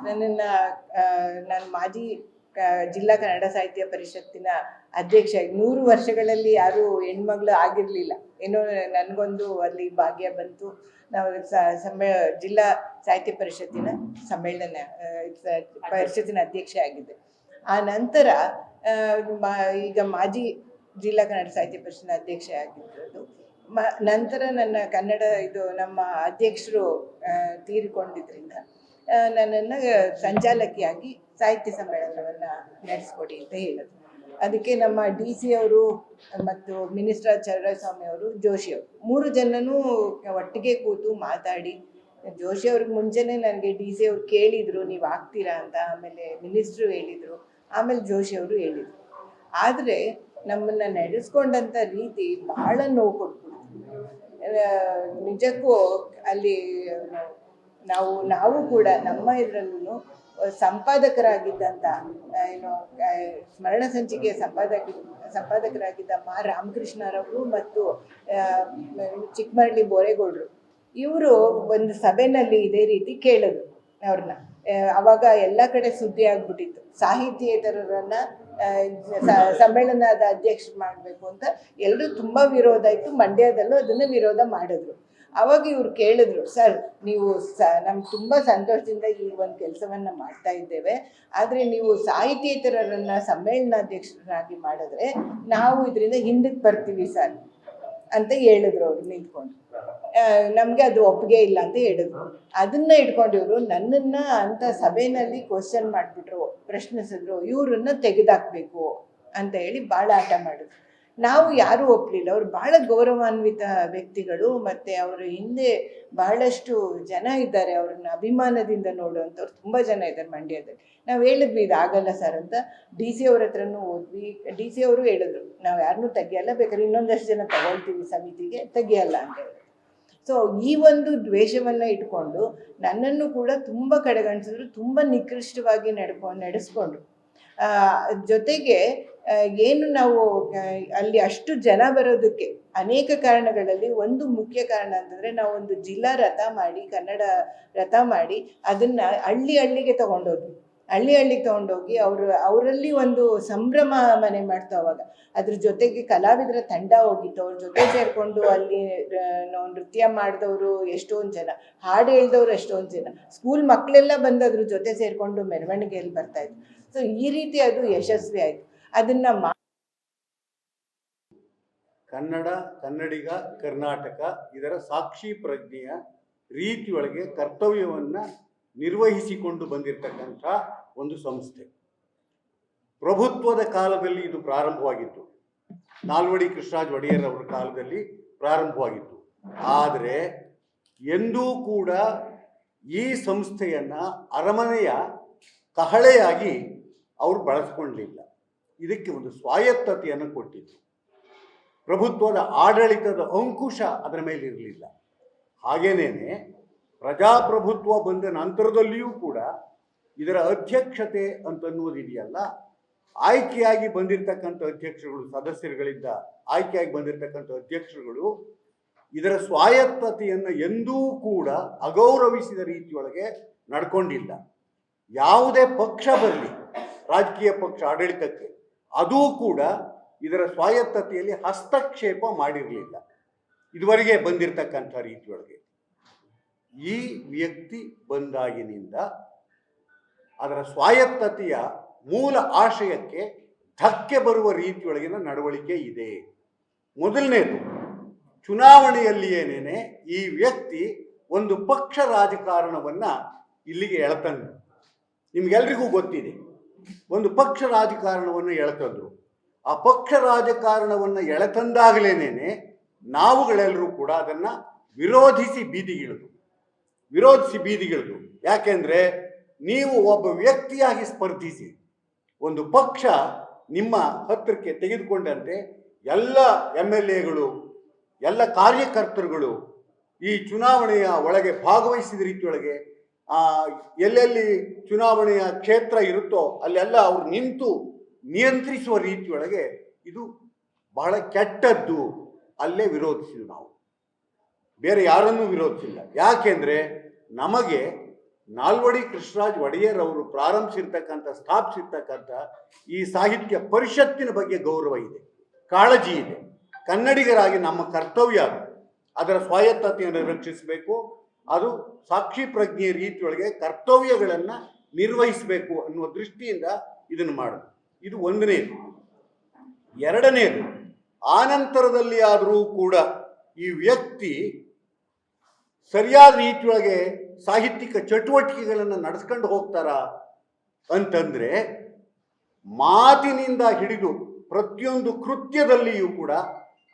ನನ್ನನ್ನು ನಾನು ಮಾಜಿ ಜಿಲ್ಲಾ ಕನ್ನಡ ಸಾಹಿತ್ಯ ಪರಿಷತ್ತಿನ ಅಧ್ಯಕ್ಷ. ನೂರು ವರ್ಷಗಳಲ್ಲಿ ಯಾರು ಹೆಣ್ಮಗಳು ಆಗಿರ್ಲಿಲ್ಲ. ಏನೋ ನನಗೊಂದು ಅಲ್ಲಿ ಭಾಗ್ಯ ಬಂತು. ನಾವು ಸಮ್ಮೇ ಜಿಲ್ಲಾ ಸಾಹಿತ್ಯ ಪರಿಷತ್ತಿನ ಸಮ್ಮೇಳನ ಪರಿಷತ್ತಿನ ಅಧ್ಯಕ್ಷ ಆಗಿದ್ದೆ. ಆ ನಂತರ ಈಗ ಮಾಜಿ ಜಿಲ್ಲಾ ಕನ್ನಡ ಸಾಹಿತ್ಯ ಪರಿಷತ್ತಿನ ಅಧ್ಯಕ್ಷ ಆಗಿದ್ದು ನಂತರ ನನ್ನ ಕನ್ನಡ ಇದು ನಮ್ಮ ಅಧ್ಯಕ್ಷರು ತೀರಿಕೊಂಡಿದ್ರಿಂದ ನನ್ನನ್ನು ಸಂಚಾಲಕಿಯಾಗಿ ಸಾಹಿತ್ಯ ಸಮ್ಮೇಳನವನ್ನು ನಡೆಸ್ಕೊಡಿ ಅಂತ ಹೇಳಿದ್ರು. ಅದಕ್ಕೆ ನಮ್ಮ ಡಿ ಸಿ ಅವರು ಮತ್ತು ಮಿನಿಸ್ಟರ್ ಚಂದ್ರಸ್ವಾಮಿ ಅವರು, ಜೋಶಿ ಅವರು ಮೂರು ಜನನೂ ಒಟ್ಟಿಗೆ ಕೂತು ಮಾತಾಡಿ, ಜೋಶಿ ಅವ್ರಿಗೆ ಮುಂಚೆನೆ ನನಗೆ ಡಿ ಸಿ ಅವ್ರು ಕೇಳಿದರು, ನೀವು ಆಗ್ತೀರಾ ಅಂತ? ಆಮೇಲೆ ಮಿನಿಸ್ಟ್ರು ಹೇಳಿದರು, ಆಮೇಲೆ ಜೋಶಿ ಅವರು ಹೇಳಿದರು. ಆದರೆ ನಮ್ಮನ್ನು ನಡೆಸ್ಕೊಂಡಂಥ ರೀತಿ ಬಹಳ ನೋವು ಕೊಟ್ಬಿಡ್ತು. ನಿಜಕ್ಕೂ ಅಲ್ಲಿ ನಾವು ನಾವು ಕೂಡ ನಮ್ಮ ಇದರಲ್ಲೂ ಸಂಪಾದಕರಾಗಿದ್ದಂಥ ಏನು ಸ್ಮರಣ ಸಂಚಿಕೆಯ ಸಂಪಾದಕ ಸಂಪಾದಕರಾಗಿದ್ದ ಮಾ ರಾಮಕೃಷ್ಣರವರು ಮತ್ತು ಚಿಕ್ಕಮರಳಿ ಬೋರೇಗೌಡರು ಇವರು ಒಂದು ಸಭೆನಲ್ಲಿ ಇದೇ ರೀತಿ ಕೇಳಿದ್ರು ಅವ್ರನ್ನ. ಅವಾಗ ಎಲ್ಲ ಕಡೆ ಸುದ್ದಿ ಆಗ್ಬಿಟ್ಟಿತ್ತು. ಸಾಹಿತ್ಯೇತರರನ್ನ ಆ, ಸ- ಸಮ್ಮೇಳನದ ಅಧ್ಯಕ್ಷ ಮಾಡಬೇಕು ಅಂತ. ಎಲ್ಲರೂ ತುಂಬ ವಿರೋಧ ಇತ್ತು. ಮಂಡ್ಯದಲ್ಲೂ ಅದನ್ನು ವಿರೋಧ ಮಾಡಿದ್ರು. ಅವಾಗ ಇವ್ರು ಕೇಳಿದ್ರು, ಸರ್, ನೀವು ಸ, ನಮ್ಗೆ ತುಂಬ ಸಂತೋಷದಿಂದ ಈ ಒಂದು ಕೆಲಸವನ್ನು ಮಾಡ್ತಾ ಇದ್ದೇವೆ. ಆದರೆ ನೀವು ಸಾಹಿತ್ಯೇತರರನ್ನ ಸಮ್ಮೇಳನಾಧ್ಯಕ್ಷರಾಗಿ ಮಾಡಿದ್ರೆ ನಾವು ಇದರಿಂದ ಹಿಂದಕ್ಕೆ ಬರ್ತೀವಿ, ಸರ್, ಅಂತ ಹೇಳಿದ್ರು ಅವರು ನಿಂತ್ಕೊಂಡು. ನಮಗೆ ಅದು ಒಪ್ಪಿಗೆ ಇಲ್ಲ ಅಂತ ಹೇಳಿದ್ರು. ಅದನ್ನ ಇಟ್ಕೊಂಡಿವ್ರು, ನನ್ನನ್ನ ಅಂತ ಸಭೆಯಲ್ಲಿ ಕ್ವಶನ್ ಮಾಡಿಬಿಟ್ರು, ಪ್ರಶ್ನಿಸಿದ್ರು, ಇವ್ರನ್ನ ತೆಗೆದಾಕ್ಬೇಕು, ಅಂತ ಹೇಳಿ ಭಾಳ ಆಟ ಮಾಡಿದ್ರು. ನಾವು ಯಾರೂ ಒಪ್ಪಲಿಲ್ಲ ಅವ್ರು ಬಹಳ ಗೌರವಾನ್ವಿತ ವ್ಯಕ್ತಿಗಳು ಮತ್ತೆ ಅವರು ಹಿಂದೆ ಬಹಳಷ್ಟು ಜನ ಇದ್ದಾರೆ. ಅವ್ರನ್ನ ಅಭಿಮಾನದಿಂದ ನೋಡುವಂಥವ್ರು ತುಂಬ ಜನ ಇದ್ದಾರೆ ಮಂಡ್ಯದಲ್ಲಿ. ನಾವು ಹೇಳಿದ್ವಿ ಇದಾಗಲ್ಲ ಸರ್ ಅಂತ. ಡಿ ಸಿ ಅವ್ರ ಹತ್ರನೂ ಹೋದ್ವಿ. ಡಿ ಸಿ ಅವರು ಹೇಳಿದ್ರು, ನಾವು ಯಾರನ್ನೂ ತೆಗಿಯಲ್ಲ, ಬೇಕಾದ್ರೆ ಇನ್ನೊಂದಷ್ಟು ಜನ ತಗೊಳ್ತೀವಿ ಸಮಿತಿಗೆ, ತೆಗಿಯಲ್ಲ ಅಂತ ಹೇಳಿದ್ರು. ಸೊ ಈ ಒಂದು ದ್ವೇಷವನ್ನು ಇಟ್ಕೊಂಡು ನನ್ನನ್ನು ಕೂಡ ತುಂಬ ಕಡೆಗಣಿಸಿದ್ರು, ತುಂಬ ನಿಕೃಷ್ಟವಾಗಿ ನಡ್ಕೊ, ನಡೆಸ್ಕೊಂಡ್ರು. ಜೊತೆಗೆ ಏನು ನಾವು ಅಲ್ಲಿ ಅಷ್ಟು ಜನ ಬರೋದಕ್ಕೆ ಅನೇಕ ಕಾರಣಗಳಲ್ಲಿ ಒಂದು ಮುಖ್ಯ ಕಾರಣ ಅಂತಂದರೆ ನಾವು ಒಂದು ಜಿಲ್ಲಾ ರಥ ಮಾಡಿ, ಕನ್ನಡ ರಥ ಮಾಡಿ ಅದನ್ನು ಹಳ್ಳಿ ಹಳ್ಳಿಗೆ ತಗೊಂಡೋದ್ವಿ. ಹಳ್ಳಿ ಹಳ್ಳಿಗೆ ತಗೊಂಡೋಗಿ ಅವರು, ಅವರಲ್ಲಿ ಒಂದು ಸಂಭ್ರಮ ಮನೆ ಮಾಡ್ತು ಅವಾಗ. ಅದ್ರ ಜೊತೆಗೆ ಕಲಾವಿದರ ತಂಡ ಹೋಗಿತ್ತು. ಅವ್ರ ಜೊತೆ ಸೇರಿಕೊಂಡು ಅಲ್ಲಿ ನೃತ್ಯ ಮಾಡಿದವರು ಎಷ್ಟೊಂದು ಜನ, ಹಾಡು ಹೇಳ್ದವ್ರು ಎಷ್ಟೊಂದು ಜನ. ಸ್ಕೂಲ್ ಮಕ್ಕಳೆಲ್ಲ ಬಂದು ಜೊತೆ ಸೇರಿಕೊಂಡು ಮೆರವಣಿಗೆಯಲ್ಲಿ ಬರ್ತಾ ಇದ್ರು. ಸೊ ಈ ರೀತಿ ಅದು ಯಶಸ್ವಿ ಆಯಿತು. ಅದನ್ನ ಕನ್ನಡ, ಕನ್ನಡಿಗ, ಕರ್ನಾಟಕ ಇದರ ಸಾಕ್ಷಿ ಪ್ರಜ್ಞೆಯ ರೀತಿಯೊಳಗೆ ಕರ್ತವ್ಯವನ್ನ ನಿರ್ವಹಿಸಿಕೊಂಡು ಬಂದಿರತಕ್ಕಂಥ ಒಂದು ಸಂಸ್ಥೆ. ಪ್ರಭುತ್ವದ ಕಾಲದಲ್ಲಿ ಇದು ಪ್ರಾರಂಭವಾಗಿತ್ತು. ನಾಲ್ವಡಿ ಕೃಷ್ಣರಾಜ್ ಒಡೆಯರ್ ಅವರ ಕಾಲದಲ್ಲಿ ಪ್ರಾರಂಭವಾಗಿತ್ತು. ಆದರೆ ಎಂದೂ ಕೂಡ ಈ ಸಂಸ್ಥೆಯನ್ನ ಅರಮನೆಯ ಕಹಳೆಯಾಗಿ ಅವರು ಬಳಸ್ಕೊಳ್ಳಲಿಲ್ಲ ಇದಕ್ಕೆ ಒಂದು ಸ್ವಾಯತ್ತತೆಯನ್ನು ಕೊಟ್ಟಿತ್ತು ಪ್ರಭುತ್ವದ ಆಡಳಿತದ ಅಂಕುಶ ಅದರ ಮೇಲೆ ಇರಲಿಲ್ಲ. ಹಾಗೇನೇನೆ, ಪ್ರಜಾಪ್ರಭುತ್ವ ಬಂದ ನಂತರದಲ್ಲಿಯೂ ಕೂಡ ಇದರ ಅಧ್ಯಕ್ಷತೆ ಅಂತನ್ನುವುದಿದೆಯಲ್ಲ ಆಯ್ಕೆಯಾಗಿ ಬಂದಿರತಕ್ಕಂಥ ಅಧ್ಯಕ್ಷರುಗಳು, ಸದಸ್ಯರುಗಳಿಂದ ಆಯ್ಕೆಯಾಗಿ ಬಂದಿರತಕ್ಕಂಥ ಅಧ್ಯಕ್ಷರುಗಳು ಇದರ ಸ್ವಾಯತ್ತತೆಯನ್ನು ಎಂದೂ ಕೂಡ ಅಗೌರವಿಸಿದ ರೀತಿಯೊಳಗೆ ನಡ್ಕೊಂಡಿಲ್ಲ. ಯಾವುದೇ ಪಕ್ಷ ಬರಲಿ, ರಾಜಕೀಯ ಪಕ್ಷ ಆಡಳಿತಕ್ಕೆ ಅದೂ ಕೂಡ ಇದರ ಸ್ವಾಯತ್ತತೆಯಲ್ಲಿ ಹಸ್ತಕ್ಷೇಪ ಮಾಡಿರಲಿಲ್ಲ. ಇದುವರೆಗೆ ಬಂದಿರತಕ್ಕಂಥ ರೀತಿಯೊಳಗೆ. ಈ ವ್ಯಕ್ತಿ ಬಂದಾಗಿನಿಂದ ಅದರ ಸ್ವಾಯತ್ತತೆಯ ಮೂಲ ಆಶಯಕ್ಕೆ ಧಕ್ಕೆ ಬರುವ ರೀತಿಯೊಳಗಿನ ನಡವಳಿಕೆ ಇದೆ. ಮೊದಲನೇದು, ಚುನಾವಣೆಯಲ್ಲಿ ಏನೇನೆ ಈ ವ್ಯಕ್ತಿ ಒಂದು ಪಕ್ಷ ರಾಜಕಾರಣವನ್ನ ಇಲ್ಲಿಗೆ ಎಳತಂದ್ರು ನಿಮ್ಗೆಲ್ರಿಗೂ ಗೊತ್ತಿದೆ. ಒಂದು ಪಕ್ಷ ರಾಜಕಾರಣವನ್ನು ಎಳೆತಂದ್ರು. ಆ ಪಕ್ಷ ರಾಜಕಾರಣವನ್ನು ಎಳೆತಂದಾಗಲೇನೇ ನಾವುಗಳೆಲ್ಲರೂ ಕೂಡ ಅದನ್ನು ವಿರೋಧಿಸಿ ಬೀದಿಗಿಳಿದು ವಿರೋಧಿಸಿ ಬೀದಿಗಿಳಿದು ಯಾಕೆಂದರೆ ನೀವು ಒಬ್ಬ ವ್ಯಕ್ತಿಯಾಗಿ ಸ್ಪರ್ಧಿಸಿ, ಒಂದು ಪಕ್ಷ ನಿಮ್ಮ ಹತ್ತಿರಕ್ಕೆ ತೆಗೆದುಕೊಂಡಂತೆ ಎಲ್ಲ ಎಂ ಎಲ್ ಎಗಳು, ಎಲ್ಲ ಕಾರ್ಯಕರ್ತರುಗಳು ಈ ಚುನಾವಣೆಯ ಒಳಗೆ ಭಾಗವಹಿಸಿದ ರೀತಿಯೊಳಗೆ ಎಲ್ಲೆಲ್ಲಿ ಚುನಾವಣೆಯ ಕ್ಷೇತ್ರ ಇರುತ್ತೋ ಅಲ್ಲೆಲ್ಲ ಅವ್ರು ನಿಂತು ನಿಯಂತ್ರಿಸುವ ರೀತಿಯೊಳಗೆ ಇದು ಬಹಳ ಕೆಟ್ಟದ್ದು. ಅಲ್ಲೇ ವಿರೋಧಿಸಿದ್ವಿ ನಾವು. ಬೇರೆ ಯಾರನ್ನೂ ವಿರೋಧಿಸಿಲ್ಲ. ಯಾಕೆಂದ್ರೆ ನಮಗೆ ನಾಲ್ವಡಿ ಕೃಷ್ಣರಾಜ್ ಒಡೆಯರ್ ಅವರು ಪ್ರಾರಂಭಿಸಿರ್ತಕ್ಕಂಥ, ಸ್ಥಾಪಿಸಿರ್ತಕ್ಕಂಥ ಈ ಸಾಹಿತ್ಯ ಪರಿಷತ್ತಿನ ಬಗ್ಗೆ ಗೌರವ ಇದೆ, ಕಾಳಜಿ ಇದೆ. ಕನ್ನಡಿಗರಾಗಿ ನಮ್ಮ ಕರ್ತವ್ಯ ಅದು. ಅದರ ಸ್ವಾಯತ್ತತೆಯನ್ನು ರಕ್ಷಿಸಬೇಕು. ಅದು ಸಾಕ್ಷಿ ಪ್ರಜ್ಞೆಯ ರೀತಿಯೊಳಗೆ ಕರ್ತವ್ಯಗಳನ್ನು ನಿರ್ವಹಿಸಬೇಕು ಅನ್ನುವ ದೃಷ್ಟಿಯಿಂದ ಇದನ್ನು ಮಾಡೋದು. ಇದು ಒಂದನೇದು. ಎರಡನೇದು, ಆನಂತರದಲ್ಲಿ ಆದರೂ ಕೂಡ ಈ ವ್ಯಕ್ತಿ ಸರಿಯಾದ ರೀತಿಯೊಳಗೆ ಸಾಹಿತ್ಯಿಕ ಚಟುವಟಿಕೆಗಳನ್ನು ನಡೆಸ್ಕೊಂಡು ಹೋಗ್ತಾರ ಅಂತಂದ್ರೆ ಮಾತಿನಿಂದ ಹಿಡಿದು ಪ್ರತಿಯೊಂದು ಕೃತ್ಯದಲ್ಲಿಯೂ ಕೂಡ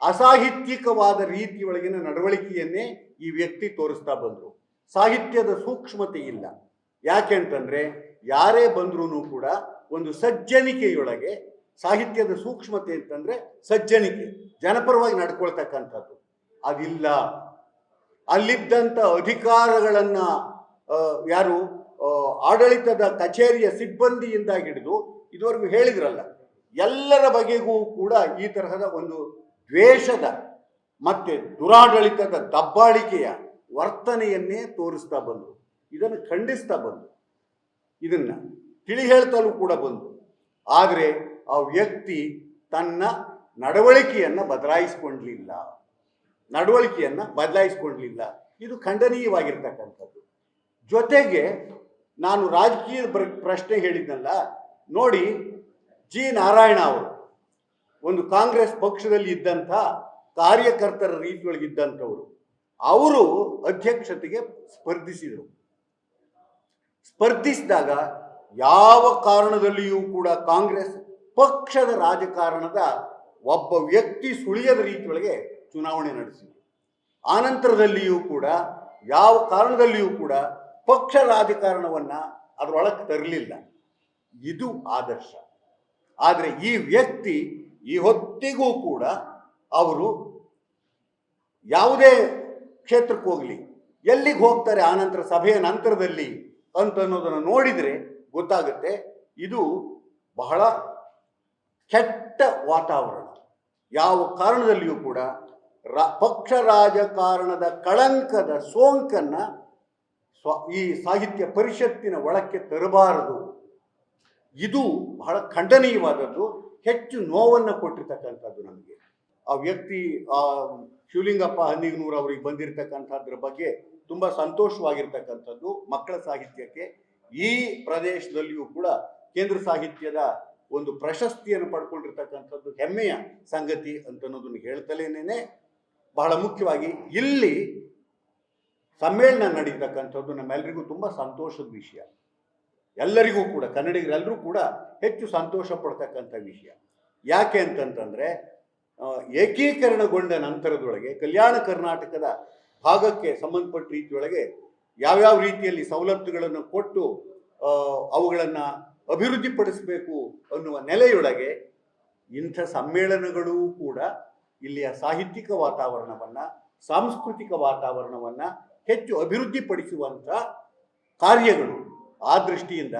ಅಸಾಹಿತ್ಯಿಕವಾದ ರೀತಿಯೊಳಗಿನ ನಡವಳಿಕೆಯನ್ನೇ ಈ ವ್ಯಕ್ತಿ ತೋರಿಸ್ತಾ ಬಂದರು. ಸಾಹಿತ್ಯದ ಸೂಕ್ಷ್ಮತೆ ಇಲ್ಲ. ಯಾಕೆ ಅಂತಂದ್ರೆ ಯಾರೇ ಬಂದ್ರೂ ಕೂಡ ಒಂದು ಸಜ್ಜನಿಕೆಯೊಳಗೆ ಸಾಹಿತ್ಯದ ಸೂಕ್ಷ್ಮತೆ ಅಂತಂದ್ರೆ ಸಜ್ಜನಿಕೆ, ಜನಪರವಾಗಿ ನಡ್ಕೊಳ್ತಕ್ಕಂಥದ್ದು. ಅದಿಲ್ಲ. ಅಲ್ಲಿದ್ದಂಥ ಅಧಿಕಾರಗಳನ್ನ ಯಾರು ಆಡಳಿತದ ಕಚೇರಿಯ ಸಿಬ್ಬಂದಿಯಿಂದ ಹಿಡಿದು ಇದುವರೆಗೂ ಹೇಳಿದ್ರಲ್ಲ, ಎಲ್ಲರ ಬಗೆಗೂ ಕೂಡ ಈ ತರಹದ ಒಂದು ದ್ವೇಷದ ಮತ್ತೆ ದುರಾಡಳಿತದ ದಬ್ಬಾಳಿಕೆಯ ವರ್ತನೆಯನ್ನೇ ತೋರಿಸ್ತಾ ಬಂದರು. ಇದನ್ನು ಖಂಡಿಸ್ತಾ ಬಂದು ಇದನ್ನ ತಿಳಿ ಹೇಳ್ತಲೂ ಕೂಡ ಬಂದು ಆದರೆ ಆ ವ್ಯಕ್ತಿ ತನ್ನ ನಡವಳಿಕೆಯನ್ನು ಬದಲಾಯಿಸ್ಕೊಂಡಲಿಲ್ಲ ನಡವಳಿಕೆಯನ್ನು ಬದಲಾಯಿಸಿಕೊಳ್ಳಲಿಲ್ಲ ಇದು ಖಂಡನೀಯವಾಗಿರ್ತಕ್ಕಂಥದ್ದು. ಜೊತೆಗೆ ನಾನು ರಾಜಕೀಯ ಪ್ರಶ್ನೆ ಹೇಳಿದ್ನಲ್ಲ, ನೋಡಿ ಜಿ ನಾರಾಯಣ ಅವರು, ಒಂದು ಕಾಂಗ್ರೆಸ್ ಪಕ್ಷದಲ್ಲಿ ಇದ್ದಂಥ ಕಾರ್ಯಕರ್ತರ ರೀತಿಯೊಳಗಿದ್ದಂಥವರು. ಅವರು ಅಧ್ಯಕ್ಷತೆಗೆ ಸ್ಪರ್ಧಿಸಿದರು. ಸ್ಪರ್ಧಿಸಿದಾಗ ಯಾವ ಕಾರಣದಲ್ಲಿಯೂ ಕೂಡ ಕಾಂಗ್ರೆಸ್ ಪಕ್ಷದ ರಾಜಕಾರಣದ ಒಬ್ಬ ವ್ಯಕ್ತಿ ಸುಳಿಯದ ರೀತಿಯೊಳಗೆ ಚುನಾವಣೆ ನಡೆಸಿದರು ಆನಂತರದಲ್ಲಿಯೂ ಕೂಡ, ಯಾವ ಕಾರಣದಲ್ಲಿಯೂ ಕೂಡ ಪಕ್ಷ ರಾಜಕಾರಣವನ್ನ ಅದರೊಳಗೆ ತರಲಿಲ್ಲ. ಇದು ಆದರ್ಶ. ಆದರೆ ಈ ವ್ಯಕ್ತಿ ಈ ಹೊತ್ತಿಗೂ ಕೂಡ ಅವರು ಯಾವುದೇ ಕ್ಷೇತ್ರಕ್ಕೆ ಹೋಗಲಿ, ಎಲ್ಲಿಗೆ ಹೋಗ್ತಾರೆ ಆನಂತರ ಸಭೆಯ ನಂತರದಲ್ಲಿ ಅಂತ ಅನ್ನೋದನ್ನು ನೋಡಿದರೆ ಗೊತ್ತಾಗುತ್ತೆ, ಇದು ಬಹಳ ಕೆಟ್ಟ ವಾತಾವರಣ. ಯಾವ ಕಾರಣದಲ್ಲಿಯೂ ಕೂಡ ರಾ, ಪಕ್ಷ ರಾಜಕಾರಣದ ಕಳಂಕದ ಸೋಂಕನ್ನು ಸ್ವ, ಈ ಸಾಹಿತ್ಯ ಪರಿಷತ್ತಿನ ಒಳಕ್ಕೆ ತರಬಾರದು. ಇದು ಬಹಳ ಖಂಡನೀಯವಾದದ್ದು, ಹೆಚ್ಚು ನೋವನ್ನು ಕೊಟ್ಟಿರ್ತಕ್ಕಂಥದ್ದು ನಮಗೆ. ಆ ವ್ಯಕ್ತಿ, ಆ, ಶಿವಲಿಂಗಪ್ಪ ಹನ್ನಿಗನೂರು ಅವ್ರಿಗೆ ಬಂದಿರತಕ್ಕಂಥದ್ರ ಬಗ್ಗೆ ತುಂಬ ಸಂತೋಷವಾಗಿರ್ತಕ್ಕಂಥದ್ದು ಮಕ್ಕಳ ಸಾಹಿತ್ಯಕ್ಕೆ. ಈ ಪ್ರದೇಶದಲ್ಲಿಯೂ ಕೂಡ ಕೇಂದ್ರ ಸಾಹಿತ್ಯದ ಒಂದು ಪ್ರಶಸ್ತಿಯನ್ನು ಪಡ್ಕೊಂಡಿರ್ತಕ್ಕಂಥದ್ದು ಹೆಮ್ಮೆಯ ಸಂಗತಿ ಅಂತ ಅನ್ನೋದನ್ನು ಹೇಳ್ತಲೇನೆ ಬಹಳ ಮುಖ್ಯವಾಗಿ ಇಲ್ಲಿ ಸಮ್ಮೇಳನ ನಡೀತಕ್ಕಂಥದ್ದು ನಮ್ಮೆಲ್ಲರಿಗೂ ತುಂಬ ಸಂತೋಷದ ವಿಷಯ. ಎಲ್ಲರಿಗೂ ಕೂಡ, ಕನ್ನಡಿಗರೆಲ್ಲರೂ ಕೂಡ ಹೆಚ್ಚು ಸಂತೋಷ ಪಡ್ತಕ್ಕಂಥ ವಿಷಯ. ಯಾಕೆ ಅಂತಂತಂದರೆ ಏಕೀಕರಣಗೊಂಡ ನಂತರದೊಳಗೆ ಕಲ್ಯಾಣ ಕರ್ನಾಟಕದ ಭಾಗಕ್ಕೆ ಸಂಬಂಧಪಟ್ಟ ರೀತಿಯೊಳಗೆ ಯಾವ್ಯಾವ ರೀತಿಯಲ್ಲಿ ಸವಲತ್ತುಗಳನ್ನು ಕೊಟ್ಟು ಅವುಗಳನ್ನು ಅಭಿವೃದ್ಧಿಪಡಿಸಬೇಕು ಅನ್ನುವ ನೆಲೆಯೊಳಗೆ ಇಂಥ ಸಮ್ಮೇಳನಗಳೂ ಕೂಡ ಇಲ್ಲಿಯ ಸಾಹಿತ್ಯಿಕ ವಾತಾವರಣವನ್ನು, ಸಾಂಸ್ಕೃತಿಕ ವಾತಾವರಣವನ್ನು ಹೆಚ್ಚು ಅಭಿವೃದ್ಧಿಪಡಿಸುವಂಥ ಕಾರ್ಯಗಳು ಆ ದೃಷ್ಟಿಯಿಂದ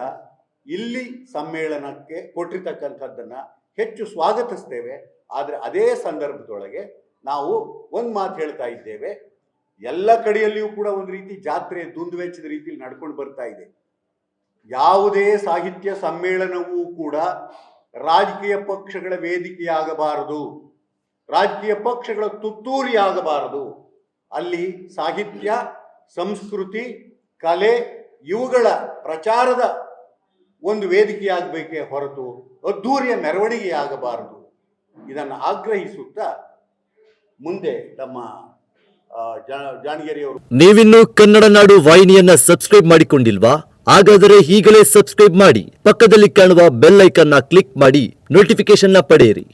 ಇಲ್ಲಿ ಸಮ್ಮೇಳನಕ್ಕೆ ಕೊಟ್ಟಿರ್ತಕ್ಕಂಥದ್ದನ್ನು ಹೆಚ್ಚು ಸ್ವಾಗತಿಸ್ತೇವೆ. ಆದರೆ ಅದೇ ಸಂದರ್ಭದೊಳಗೆ ನಾವು ಒಂದು ಮಾತು ಹೇಳ್ತಾ ಇದ್ದೇವೆ, ಎಲ್ಲ ಕಡೆಯಲ್ಲಿಯೂ ಕೂಡ ಒಂದು ರೀತಿ ಜಾತ್ರೆ ದುಂದುವೆಚ್ಚದ ರೀತಿಯಲ್ಲಿ ನಡ್ಕೊಂಡು ಬರ್ತಾ ಇದೆ. ಯಾವುದೇ ಸಾಹಿತ್ಯ ಸಮ್ಮೇಳನವೂ ಕೂಡ ರಾಜಕೀಯ ಪಕ್ಷಗಳ ವೇದಿಕೆಯಾಗಬಾರದು, ರಾಜಕೀಯ ಪಕ್ಷಗಳ ತುತ್ತೂರಿಯಾಗಬಾರದು. ಅಲ್ಲಿ ಸಾಹಿತ್ಯ, ಸಂಸ್ಕೃತಿ, ಕಲೆ ಇವುಗಳ ಪ್ರಚಾರದ ಒಂದು ವೇದಿಕೆಯಾಗಬೇಕೇ ಹೊರತು ಅದ್ಧೂರಿಯ ಮೆರವಣಿಗೆಯಾಗಬಾರದು. ಇದನ್ನು ಆಗ್ರಹಿಸುತ್ತಾ ಮುಂದೆ ನಮ್ಮ ಜಾಣಗೇರಿಯವರು. ನೀವಿನ್ನು ಕನ್ನಡ ನಾಡು ವಾಹಿನಿಯನ್ನ ಸಬ್ಸ್ಕ್ರೈಬ್ ಮಾಡಿಕೊಂಡಿಲ್ವಾ? ಹಾಗಾದರೆ ಈಗಲೇ ಸಬ್ಸ್ಕ್ರೈಬ್ ಮಾಡಿ. ಪಕ್ಕದಲ್ಲಿ ಕಾಣುವ ಬೆಲ್ ಐಕನ್ನ ಕ್ಲಿಕ್ ಮಾಡಿ. ನೋಟಿಫಿಕೇಶನ್ನ ಪಡೆಯಿರಿ.